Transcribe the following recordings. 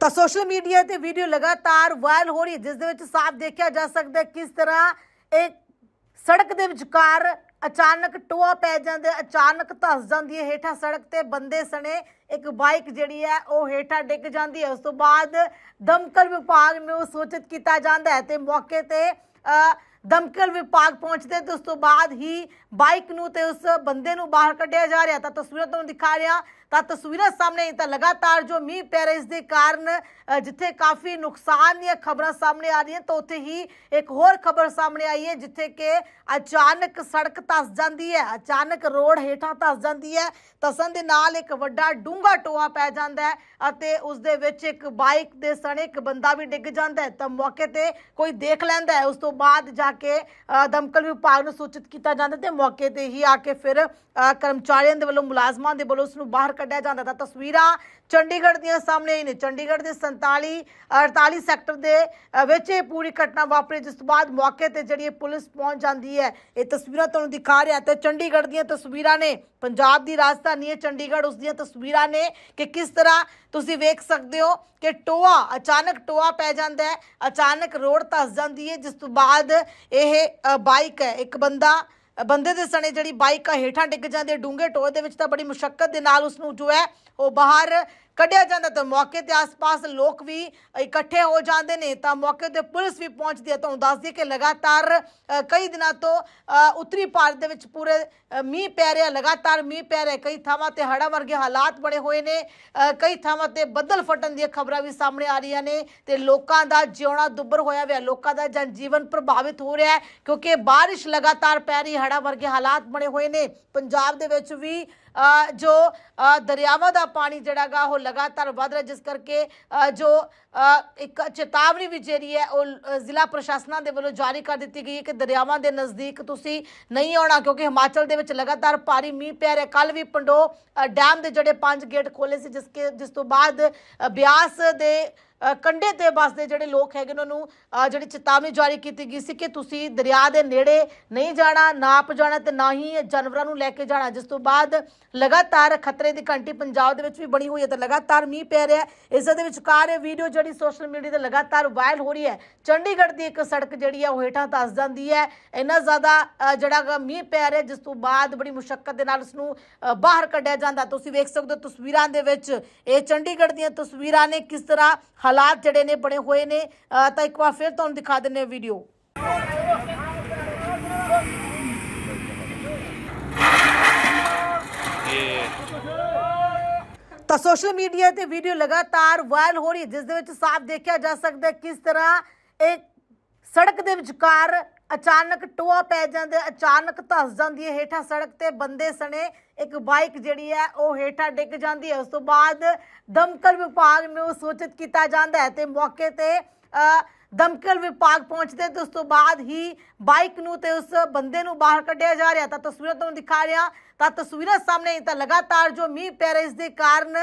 ਤਾਂ social media ਤੇ video ਲਗਾਤਾਰ ਵਾਇਰਲ ਹੋ ਰਹੀ ਹੈ, ਜਿਸ ਦੇ ਵਿੱਚ ਸਾਫ਼ ਦੇਖਿਆ ਜਾ ਸਕਦਾ ਹੈ ਕਿਸ ਤਰ੍ਹਾਂ ਇੱਕ ਸੜਕ ਦੇ ਵਿਚਕਾਰ ਅਚਾਨਕ ਟੋਆ ਪੈ ਜਾਂਦਾ ਅਚਾਨਕ ਧਸ ਜਾਂਦੀ ਹੈ, ਹੇਠਾਂ ਸੜਕ ਤੇ ਬੰਦੇ ਸਣੇ, ਇੱਕ ਬਾਈਕ ਜਿਹੜੀ ਹੈ ਉਹ ਹੇਠਾਂ ਡਿੱਗ ਜਾਂਦੀ ਹੈ। ਉਸ ਤੋਂ ਬਾਅਦ ਦਮਕਲ ਵਿਭਾਗ ਨੂੰ ਸੂਚਿਤ ਕੀਤਾ ਜਾਂਦਾ ਹੈ ਤੇ ਮੌਕੇ ਤੇ ਦਮਕਲ ਵਿਭਾਗ ਪਹੁੰਚਦੇ ਤੇ ਉਸ ਤੋਂ ਬਾਅਦ ਹੀ ਬਾਈਕ ਨੂੰ ਤੇ ਉਸ ਬੰਦੇ ਨੂੰ ਬਾਹਰ ਕੱਢਿਆ ਜਾ ਰਿਹਾ। ਤਾਂ ਤਸਵੀਰਾਂ ਤੁਹਾਨੂੰ ਦਿਖਾ ਰਿਹਾ ਤਾਂ ਤਸਵੀਰਾਂ ਸਾਹਮਣੇ ਆਈ ਤਾਂ ਲਗਾਤਾਰ ਜੋ ਮੀਂਹ ਪੈ ਰਿਹਾ ਇਸ ਦੇ ਕਾਰਨ ਜਿੱਥੇ ਕਾਫੀ ਨੁਕਸਾਨ ਦੀਆਂ ਖਬਰਾਂ ਸਾਹਮਣੇ ਆ ਰਹੀਆਂ, ਤਾਂ ਉੱਥੇ ਹੀ ਇੱਕ ਹੋਰ ਖਬਰ ਸਾਹਮਣੇ ਆਈ ਹੈ, ਜਿੱਥੇ ਕਿ ਅਚਾਨਕ ਸੜਕ ਧਸ ਜਾਂਦੀ ਹੈ, ਅਚਾਨਕ ਰੋਡ ਹੇਠਾਂ ਧਸ ਜਾਂਦੀ ਹੈ, ਧਸਣ ਦੇ ਨਾਲ ਇੱਕ ਵੱਡਾ ਡੂੰਘਾ ਟੋਆ ਪੈ ਜਾਂਦਾ ਹੈ ਅਤੇ ਉਸ ਦੇ ਵਿੱਚ ਇੱਕ ਬਾਈਕ ਦੇ ਸਣੇ ਇੱਕ ਬੰਦਾ ਵੀ ਡਿੱਗ ਜਾਂਦਾ ਹੈ, ਤਾਂ ਮੌਕੇ ਤੇ ਕੋਈ ਦੇਖ ਲੈਂਦਾ ਹੈ, ਉਸ ਤੋਂ ਬਾਅਦ ਜਾ ਕੇ ਦਮਕਲ ਵਿਭਾਗ ਨੂੰ ਸੂਚਿਤ ਕੀਤਾ ਜਾਂਦਾ ਤੇ ਮੌਕੇ ਤੇ ਹੀ ਆ ਕੇ ਫਿਰ ਕਰਮਚਾਰੀਆਂ ਦੇ ਵੱਲੋਂ ਮੁਲਾਜ਼ਮਾਂ ਦੇ ਵੱਲੋਂ ਉਸ ਨੂੰ ਬਾਹਰ ਕੱਢਿਆ ਜਾਂਦਾ ਤਾਂ ਤਸਵੀਰਾਂ ਚੰਡੀਗੜ੍ਹ ਦੀਆਂ ਸਾਹਮਣੇ ਆਈ ਨੇ। ਚੰਡੀਗੜ੍ਹ ਦੇ 47 48 ਸੈਕਟਰ ਦੇ ਵਿੱਚ ਇਹ ਪੂਰੀ ਘਟਨਾ ਵਾਪਰੀ, ਜਿਸ ਤੋਂ ਬਾਅਦ ਮੌਕੇ ਤੇ ਜਿਹੜੀ ਪੁਲਿਸ ਪਹੁੰਚ ਜਾਂਦੀ ਹੈ, ਇਹ ਤਸਵੀਰਾਂ ਤੁਹਾਨੂੰ ਦਿਖਾ ਰਿਹਾ ਤੇ ਚੰਡੀਗੜ੍ਹ ਦੀਆਂ ਤਸਵੀਰਾਂ ਨੇ, ਪੰਜਾਬ ਦੀ ਰਾਜਧਾਨੀ ਹੈ ਚੰਡੀਗੜ੍ਹ, ਉਸ ਦੀਆਂ ਤਸਵੀਰਾਂ ਨੇ ਕਿ ਕਿਸ ਤਰ੍ਹਾਂ ਤੁਸੀਂ ਵੇਖ ਸਕਦੇ ਹੋ ਕਿ ਟੋਆ, ਅਚਾਨਕ ਟੋਆ ਪੈ ਜਾਂਦਾ ਹੈ, ਅਚਾਨਕ ਰੋਡ ਧਸ ਜਾਂਦੀ ਹੈ, ਜਿਸ ਤੋਂ ਬਾਅਦ ਇਹ ਬਾਈਕ ਹੈ। ਇੱਕ ਬੰਦਾ ਬੰਦੇ ਦੇ ਸਣੇ ਜਿਹੜੀ ਬਾਈਕ ਆ ਹੇਠਾਂ ਡਿੱਗ ਜਾਂਦੀ ਹੈ, ਡੂੰਘੇ ਟੋਏ ਦੇ ਵਿੱਚ ਤਾਂ ਬੜੀ ਮੁਸ਼ਕਲ ਦੇ ਨਾਲ ਉਸ ਨੂੰ ਜੋ ਹੈ, ਉਹ ਬਾਹਰ ਕੱਢਿਆ ਜਾਂਦਾ ਤਾਂ ਮੌਕੇ ਤੇ ਆਸ-ਪਾਸ ਲੋਕ ਵੀ ਇਕੱਠੇ ਹੋ ਜਾਂਦੇ ਨੇ। ਤਾਂ ਮੌਕੇ ਤੇ ਪੁਲਿਸ ਵੀ ਪਹੁੰਚਦੀ ਹੈ। ਤੁਹਾਨੂੰ ਦੱਸ ਦਈਏ ਕਿ ਲਗਾਤਾਰ ਕਈ ਦਿਨਾਂ ਤੋਂ ਉੱਤਰੀ ਭਾਰਤ ਦੇ ਵਿੱਚ ਪੂਰੇ ਮੀਂਹ ਪੈ ਰਿਹਾ, ਲਗਾਤਾਰ ਮੀਂਹ ਪੈ ਰਿਹਾ। ਕਈ ਥਾਵਾਂ ਤੇ ਹੜ੍ਹਾਂ ਵਰਗੇ ਹਾਲਾਤ ਬਣੇ ਹੋਏ ਨੇ। ਕਈ ਥਾਵਾਂ ਤੇ ਬੱਦਲ ਫਟਣ ਦੀਆਂ ਖਬਰਾਂ ਵੀ ਸਾਹਮਣੇ ਆ ਰਹੀਆਂ ਨੇ ਤੇ ਲੋਕਾਂ ਦਾ ਜਿਉਣਾ ਦੁੱਬਰ ਹੋਇਆ ਹੋਇਆ। ਲੋਕਾਂ ਦਾ ਜਨ ਜੀਵਨ ਪ੍ਰਭਾਵਿਤ ਹੋ ਰਿਹਾ ਹੈ ਕਿਉਂਕਿ ਬਾਰਿਸ਼ ਲਗਾਤਾਰ ਪੈ ਰਹੀ, ਹੜ੍ਹਾਂ ਵਰਗੇ ਹਾਲਾਤ ਬਣੇ ਹੋਏ ਨੇ। ਪੰਜਾਬ ਦੇ ਵਿੱਚ ਵੀ ਜੋ ਦਰਿਆਵਾਂ ਦਾ ਪਾਣੀ ਜਿਹੜਾਗਾ ਉਹ ਲਗਾਤਾਰ ਵਧ ਰਿਹਾ, ਜਿਸ ਕਰਕੇ ਜੋ ਇੱਕ ਚੇਤਾਵਨੀ ਵੀ ਜਿਹੜੀ ਹੈ, ਉਹ ਜ਼ਿਲ੍ਹਾ ਪ੍ਰਸ਼ਾਸਨਾਂ ਦੇ ਵੱਲੋਂ ਜਾਰੀ ਕਰ ਦਿੱਤੀ ਗਈ ਹੈ ਕਿ ਦਰਿਆਵਾਂ ਦੇ ਨਜ਼ਦੀਕ ਤੁਸੀਂ ਨਹੀਂ ਆਉਣਾ ਕਿਉਂਕਿ ਹਿਮਾਚਲ ਦੇ ਵਿੱਚ ਲਗਾਤਾਰ ਭਾਰੀ ਮੀਂਹ ਪੈ ਰਿਹਾ। ਕੱਲ ਵੀ ਪੰਡੋ ਅ, ਡੈਮ ਦੇ ਜਿਹੜੇ ਪੰਜ ਗੇਟ ਖੋਲੇ ਸੀ ਜਿਸ ਕੇ ਜਿਸ ਤੋਂ ਬਾਅਦ ਬਿਆਸ ਦੇ ਅ, ਕੰਢੇ ਤੇ ਬਸਦੇ ਜਿਹੜੇ ਲੋਕ ਹੈਗੇ ਉਹਨਾਂ ਨੂੰ ਜਿਹੜੀ ਚੇਤਾਵਨੀ ਜਾਰੀ ਕੀਤੀ ਗਈ ਸੀ ਕਿ ਤੁਸੀਂ ਦਰਿਆ ਦੇ ਨੇੜੇ ਨਹੀਂ ਜਾਣਾ ਨਾ ਆਪ ਜਾਣਾ ਤੇ ਨਾ ਹੀ ਜਾਨਵਰਾਂ ਨੂੰ ਲੈ ਕੇ ਜਾਣਾ। ਜਿਸ ਤੋਂ ਬਾਅਦ ਲਗਾਤਾਰ ਖਤਰੇ ਦੀ ਘੰਟੀ ਪੰਜਾਬ ਦੇ ਵਿੱਚ ਵੀ ਬਣੀ ਹੋਈ ਹੈ ਤੇ ਲਗਾਤਾਰ ਮੀਂਹ ਪੈ ਰਿਹਾ ਹੈ। ਇਸ ਦੇ ਵਿਚਕਾਰ ਇਹ ਵੀਡੀਓ ਜਿਹੜੀ ਸੋਸ਼ਲ ਮੀਡੀਆ ਤੇ ਲਗਾਤਾਰ ਵਾਇਰਲ ਹੋ ਰਹੀ ਹੈ। ਚੰਡੀਗੜ੍ਹ ਦੀ ਇੱਕ ਸੜਕ ਜਿਹੜੀ ਹੈ ਉਹ ਹੇਠਾਂ ਧਸ ਜਾਂਦੀ ਹੈ। ਇੰਨਾ ਜ਼ਿਆਦਾ ਜਿਹੜਾ ਗਾ ਮੀਂਹ ਪੈ ਰਿਹਾ ਜਿਸ ਤੋਂ ਬਾਅਦ ਬੜੀ ਮੁਸ਼ਕਲ ਦੇ ਨਾਲ ਉਸ ਨੂੰ ਬਾਹਰ ਕੱਢਿਆ ਜਾਂਦਾ। ਤੁਸੀਂ ਵੇਖ ਸਕਦੇ ਹੋ ਤਸਵੀਰਾਂ ਦੇ ਵਿੱਚ ਇਹ ਚੰਡੀਗੜ੍ਹ ਦੀਆਂ ਤਸਵੀਰਾਂ ਨੇ ਕਿਸ ਤਰ੍ਹਾਂ ਹਾਲਾਤ ਜਿਹੜੇ ਨੇ ਬਣੇ ਹੋਏ ਨੇ ਤਾਂ ਇੱਕ ਵਾਰ ਫਿਰ ਤੁਹਾਨੂੰ ਦਿਖਾ ਦਿੰਨੇ ਵੀਡੀਓ ਤਾਂ ਸੋਸ਼ਲ ਮੀਡੀਆ ਤੇ ਵੀਡੀਓ ਲਗਾਤਾਰ ਵਾਇਰਲ ਹੋ ਰਹੀ ਹੈ, ਜਿਸ ਦੇ ਵਿੱਚ ਸਾਫ਼ ਦੇਖਿਆ ਜਾ ਸਕਦਾ ਹੈ ਕਿਸ ਤਰ੍ਹਾਂ ਇੱਕ ਸੜਕ ਦੇ ਵਿਚਕਾਰ ਅਚਾਨਕ ਟੋਆ ਪੈ ਜਾਂਦਾ, ਅਚਾਨਕ ਧਸ ਜਾਂਦੀ ਹੈ ਹੇਠਾਂ ਸੜਕ ਤੇ ਬੰਦੇ ਸਣੇ ਇੱਕ ਬਾਈਕ ਜਿਹੜੀ ਹੈ ਉਹ ਹੇਠਾਂ ਡਿੱਗ ਜਾਂਦੀ ਹੈ। ਉਸ ਤੋਂ ਬਾਅਦ ਦਮਕਲ ਵਿਭਾਗ ਨੂੰ ਸੂਚਿਤ ਕੀਤਾ ਜਾਂਦਾ ਹੈ ਤੇ ਮੌਕੇ ਤੇ ਅ, ਦਮਕਲ ਵਿਭਾਗ ਪਹੁੰਚਦੇ ਤੇ ਉਸ ਤੋਂ ਬਾਅਦ ਹੀ ਬਾਈਕ ਨੂੰ ਤੇ ਉਸ ਬੰਦੇ ਨੂੰ ਬਾਹਰ ਕੱਢਿਆ ਜਾ ਰਿਹਾ। ਤਾਂ ਤਸਵੀਰਾਂ ਤੁਹਾਨੂੰ ਦਿਖਾ ਰਿਹਾ ਤਾਂ ਤਸਵੀਰਾਂ ਸਾਹਮਣੇ ਆਈ ਤਾਂ ਲਗਾਤਾਰ ਜੋ ਮੀਂਹ ਪੈ ਰਿਹਾ ਇਸ ਦੇ ਕਾਰਨ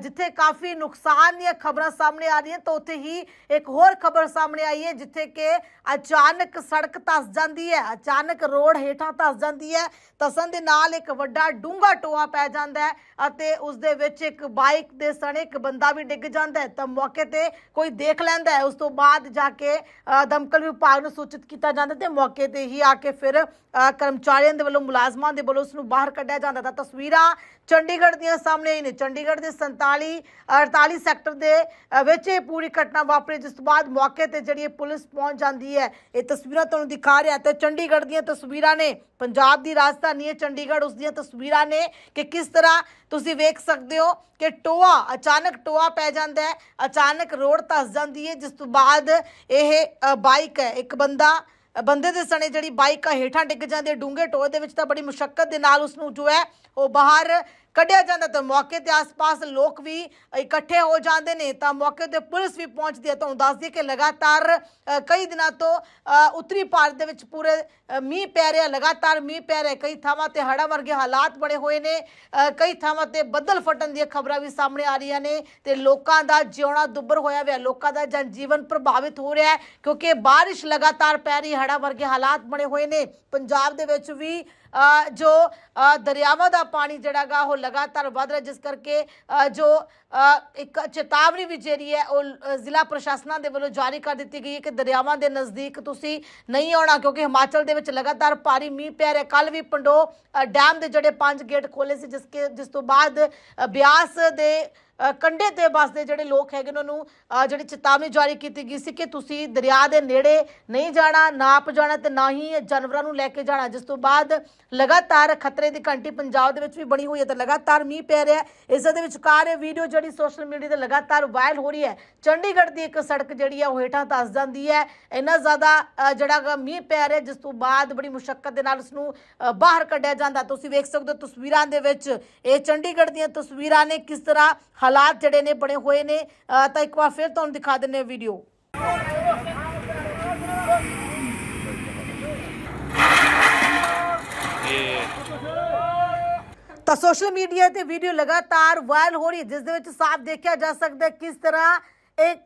ਜਿੱਥੇ ਕਾਫੀ ਨੁਕਸਾਨ ਦੀਆਂ ਖਬਰਾਂ ਸਾਹਮਣੇ ਆ ਰਹੀਆਂ, ਤਾਂ ਉੱਥੇ ਹੀ ਇੱਕ ਹੋਰ ਖਬਰ ਸਾਹਮਣੇ ਆਈ ਹੈ, ਜਿੱਥੇ ਕਿ ਅਚਾਨਕ ਸੜਕ ਧਸ ਜਾਂਦੀ ਹੈ, ਅਚਾਨਕ ਰੋਡ ਹੇਠਾਂ ਧਸ ਜਾਂਦੀ ਹੈ, ਧਸਣ ਦੇ ਨਾਲ ਇੱਕ ਵੱਡਾ ਡੂੰਘਾ ਟੋਆ ਪੈ ਜਾਂਦਾ ਹੈ ਅਤੇ ਉਸ ਦੇ ਵਿੱਚ ਇੱਕ ਬਾਈਕ ਦੇ ਸਣੇ ਇੱਕ ਬੰਦਾ ਵੀ ਡਿੱਗ ਜਾਂਦਾ ਹੈ, ਤਾਂ ਮੌਕੇ ਤੇ ਕੋਈ ਦੇਖ ਲੈਂਦਾ ਹੈ। ਉਸ ਤੋਂ ਬਾਅਦ ਜਾ ਕੇ ਦਮਕਲ ਵਿਭਾਗ ਨੂੰ ਸੂਚਿਤ ਕੀਤਾ ਜਾਂਦਾ ਤੇ ਮੌਕੇ ਤੇ ਹੀ ਆ ਕੇ ਫਿਰ ਕਰਮਚਾਰੀਆਂ ਦੇ ਵੱਲੋਂ ਮੁਲਾਜ਼ਮਾਂ ਦੇ ਵੱਲੋਂ ਉਸ ਨੂੰ ਬਾਹਰ ਕੱਢਿਆ ਜਾਂਦਾ ਤਾਂ ਤਸਵੀਰਾਂ ਚੰਡੀਗੜ੍ਹ ਦੀਆਂ ਸਾਹਮਣੇ ਆਈ ਨੇ। ਚੰਡੀਗੜ੍ਹ ਦੇ 47 48 ਸੈਕਟਰ ਦੇ ਵਿੱਚ ਇਹ ਪੂਰੀ ਘਟਨਾ ਵਾਪਰੀ, ਜਿਸ ਤੋਂ ਬਾਅਦ ਮੌਕੇ ਤੇ ਜਿਹੜੀ ਪੁਲਿਸ ਪਹੁੰਚ ਜਾਂਦੀ ਹੈ, ਇਹ ਤਸਵੀਰਾਂ ਤੁਹਾਨੂੰ ਦਿਖਾ ਰਿਹਾ ਤੇ ਚੰਡੀਗੜ੍ਹ ਦੀਆਂ ਤਸਵੀਰਾਂ ਨੇ, ਪੰਜਾਬ ਦੀ ਰਾਜਧਾਨੀ ਹੈ ਚੰਡੀਗੜ੍ਹ, ਉਸ ਦੀਆਂ ਤਸਵੀਰਾਂ ਨੇ ਕਿ ਕਿਸ ਤਰ੍ਹਾਂ ਤੁਸੀਂ ਵੇਖ ਸਕਦੇ ਹੋ ਕਿ ਟੋਆ, ਅਚਾਨਕ ਟੋਆ ਪੈ ਜਾਂਦਾ ਹੈ, ਅਚਾਨਕ ਰੋਡ ਧਸ ਜਾਂਦੀ ਹੈ, ਜਿਸ ਤੋਂ ਬਾਅਦ ਇਹ ਬਾਈਕ ਹੈ। ਇੱਕ ਬੰਦਾ ਬੰਦੇ ਦੇ ਸਣੇ ਜਿਹੜੀ ਬਾਈਕ ਆ ਹੇਠਾਂ ਡਿੱਗ ਜਾਂਦੀ ਹੈ, ਡੂੰਘੇ ਟੋਏ ਦੇ ਵਿੱਚ ਤਾਂ ਬੜੀ ਮੁਸ਼ਕਲ ਦੇ ਨਾਲ ਉਸ ਨੂੰ ਜੋ ਹੈ, ਉਹ ਬਾਹਰ ਕੱਢਿਆ ਜਾਂਦਾ ਤਾਂ ਮੌਕੇ ਤੇ ਆਸ-ਪਾਸ ਲੋਕ ਵੀ ਇਕੱਠੇ ਹੋ ਜਾਂਦੇ ਨੇ। ਤਾਂ ਮੌਕੇ ਤੇ ਪੁਲਿਸ ਵੀ ਪਹੁੰਚਦੀ ਹੈ। ਤੁਹਾਨੂੰ ਦੱਸ ਦਈਏ ਕਿ ਲਗਾਤਾਰ ਅ, ਕਈ ਦਿਨਾਂ ਤੋਂ ਅ, ਉੱਤਰੀ ਭਾਰਤ ਦੇ ਵਿੱਚ ਪੂਰੇ ਅ, ਮੀਂਹ ਪੈ ਰਿਹਾ। ਲਗਾਤਾਰ ਮੀਂਹ ਪੈ ਰਿਹਾ। ਕਈ ਥਾਵਾਂ ਤੇ ਹੜ੍ਹਾਂ ਵਰਗੇ ਹਾਲਾਤ ਬਣੇ ਹੋਏ ਨੇ। ਅ, ਕਈ ਥਾਵਾਂ ਤੇ ਬੱਦਲ ਫਟਣ ਦੀਆਂ ਖਬਰਾਂ ਵੀ ਸਾਹਮਣੇ ਆ ਰਹੀਆਂ ਨੇ ਤੇ ਲੋਕਾਂ ਦਾ ਜਿਉਣਾ ਦੁੱਬਰ ਹੋਇਆ ਹੋਇਆ। ਲੋਕਾਂ ਦਾ ਜਨਜੀਵਨ ਪ੍ਰਭਾਵਿਤ ਹੋ ਰਿਹਾ ਹੈ ਕਿਉਂਕਿ ਬਾਰਿਸ਼ ਲਗਾਤਾਰ ਪੈ ਰਹੀ। ਹੜ੍ਹਾਂ ਵਰਗੇ ਹਾਲਾਤ ਬਣੇ ਹੋਏ ਨੇ। ਪੰਜਾਬ ਦੇ ਵਿੱਚ ਵੀ ਜੋ ਦਰਿਆਵਾਂ ਦਾ ਪਾਣੀ ਜਿਹੜਾਗਾ ਉਹ ਲਗਾਤਾਰ ਵਧ ਰਿਹਾ, ਜਿਸ ਕਰਕੇ ਜੋ ਇੱਕ ਚੇਤਾਵਨੀ ਵੀ ਜਿਹੜੀ ਹੈ ਉਹ ਜ਼ਿਲ੍ਹਾ ਪ੍ਰਸ਼ਾਸਨਾਂ ਦੇ ਵੱਲੋਂ ਜਾਰੀ ਕਰ ਦਿੱਤੀ ਗਈ ਹੈ ਕਿ ਦਰਿਆਵਾਂ ਦੇ ਨਜ਼ਦੀਕ ਤੁਸੀਂ ਨਹੀਂ ਆਉਣਾ, ਕਿਉਂਕਿ ਹਿਮਾਚਲ ਦੇ ਵਿੱਚ ਲਗਾਤਾਰ ਭਾਰੀ ਮੀਂਹ ਪੈ ਰਿਹਾ। ਕੱਲ ਵੀ ਪੰਡੋ ਡੈਮ ਦੇ ਜਿਹੜੇ ਪੰਜ ਗੇਟ ਖੋਲੇ ਸੀ, ਜਿਸ ਕੇ, ਜਿਸ ਤੋਂ ਬਾਅਦ ਬਿਆਸ ਦੇ ਅ, ਕੰਢੇ ਤੇ ਵੱਸਦੇ ਜਿਹੜੇ ਲੋਕ ਹੈਗੇ ਉਹਨਾਂ ਨੂੰ ਜਿਹੜੀ ਚੇਤਾਵਨੀ ਜਾਰੀ ਕੀਤੀ ਗਈ ਸੀ ਕਿ ਤੁਸੀਂ ਦਰਿਆ ਦੇ ਨੇੜੇ ਨਹੀਂ ਜਾਣਾ ਨਾ ਆਪ ਜਾਣਾ ਤੇ ਨਾ ਹੀ ਜਾਨਵਰਾਂ ਨੂੰ ਲੈ ਕੇ ਜਾਣਾ। ਜਿਸ ਤੋਂ ਬਾਅਦ ਲਗਾਤਾਰ ਖਤਰੇ ਦੀ ਘੰਟੀ ਪੰਜਾਬ ਦੇ ਵਿੱਚ ਵੀ ਬਣੀ ਹੋਈ ਹੈ ਤੇ ਲਗਾਤਾਰ ਮੀਂਹ ਪੈ ਰਿਹਾ ਹੈ। ਇਸ ਦੇ ਵਿਚਕਾਰ ਇਹ ਵੀਡੀਓ ਜਿਹੜੀ ਸੋਸ਼ਲ ਮੀਡੀਆ ਤੇ ਲਗਾਤਾਰ ਵਾਇਰਲ ਹੋ ਰਹੀ ਹੈ। ਚੰਡੀਗੜ੍ਹ ਦੀ ਇੱਕ ਸੜਕ ਜਿਹੜੀ ਹੈ ਉਹ ਹੇਠਾਂ ਧੱਸ ਜਾਂਦੀ ਹੈ। ਇੰਨਾ ਜ਼ਿਆਦਾ ਜਿਹੜਾ ਮੀਂਹ ਪੈ ਰਿਹਾ ਜਿਸ ਤੋਂ ਬਾਅਦ ਬੜੀ ਮੁਸ਼ਕਲ ਦੇ ਨਾਲ ਉਸ ਨੂੰ ਬਾਹਰ ਕੱਢਿਆ ਜਾਂਦਾ। ਤੁਸੀਂ ਵੇਖ ਸਕਦੇ ਹੋ ਤਸਵੀਰਾਂ ਦੇ ਵਿੱਚ ਇਹ ਚੰਡੀਗੜ੍ਹ ਦੀਆਂ ਤਸਵੀਰਾਂ ਨੇ ਕਿਸ ਤਰ੍ਹਾਂ ਹਾਲਾਤ ਜਿਹੜੇ ਨੇ ਬਣੇ ਹੋਏ ਨੇ ਤਾਂ ਇੱਕ ਵਾਰ ਫਿਰ ਤੁਹਾਨੂੰ ਦਿਖਾ ਦਿੰਦੇ ਵੀਡੀਓ ਤਾਂ ਸੋਸ਼ਲ ਮੀਡੀਆ ਤੇ ਵੀਡੀਓ ਲਗਾਤਾਰ ਵਾਇਰਲ ਹੋ ਰਹੀ ਹੈ, ਜਿਸ ਦੇ ਵਿੱਚ ਸਾਫ਼ ਦੇਖਿਆ ਜਾ ਸਕਦਾ ਹੈ ਕਿਸ ਤਰ੍ਹਾਂ ਇੱਕ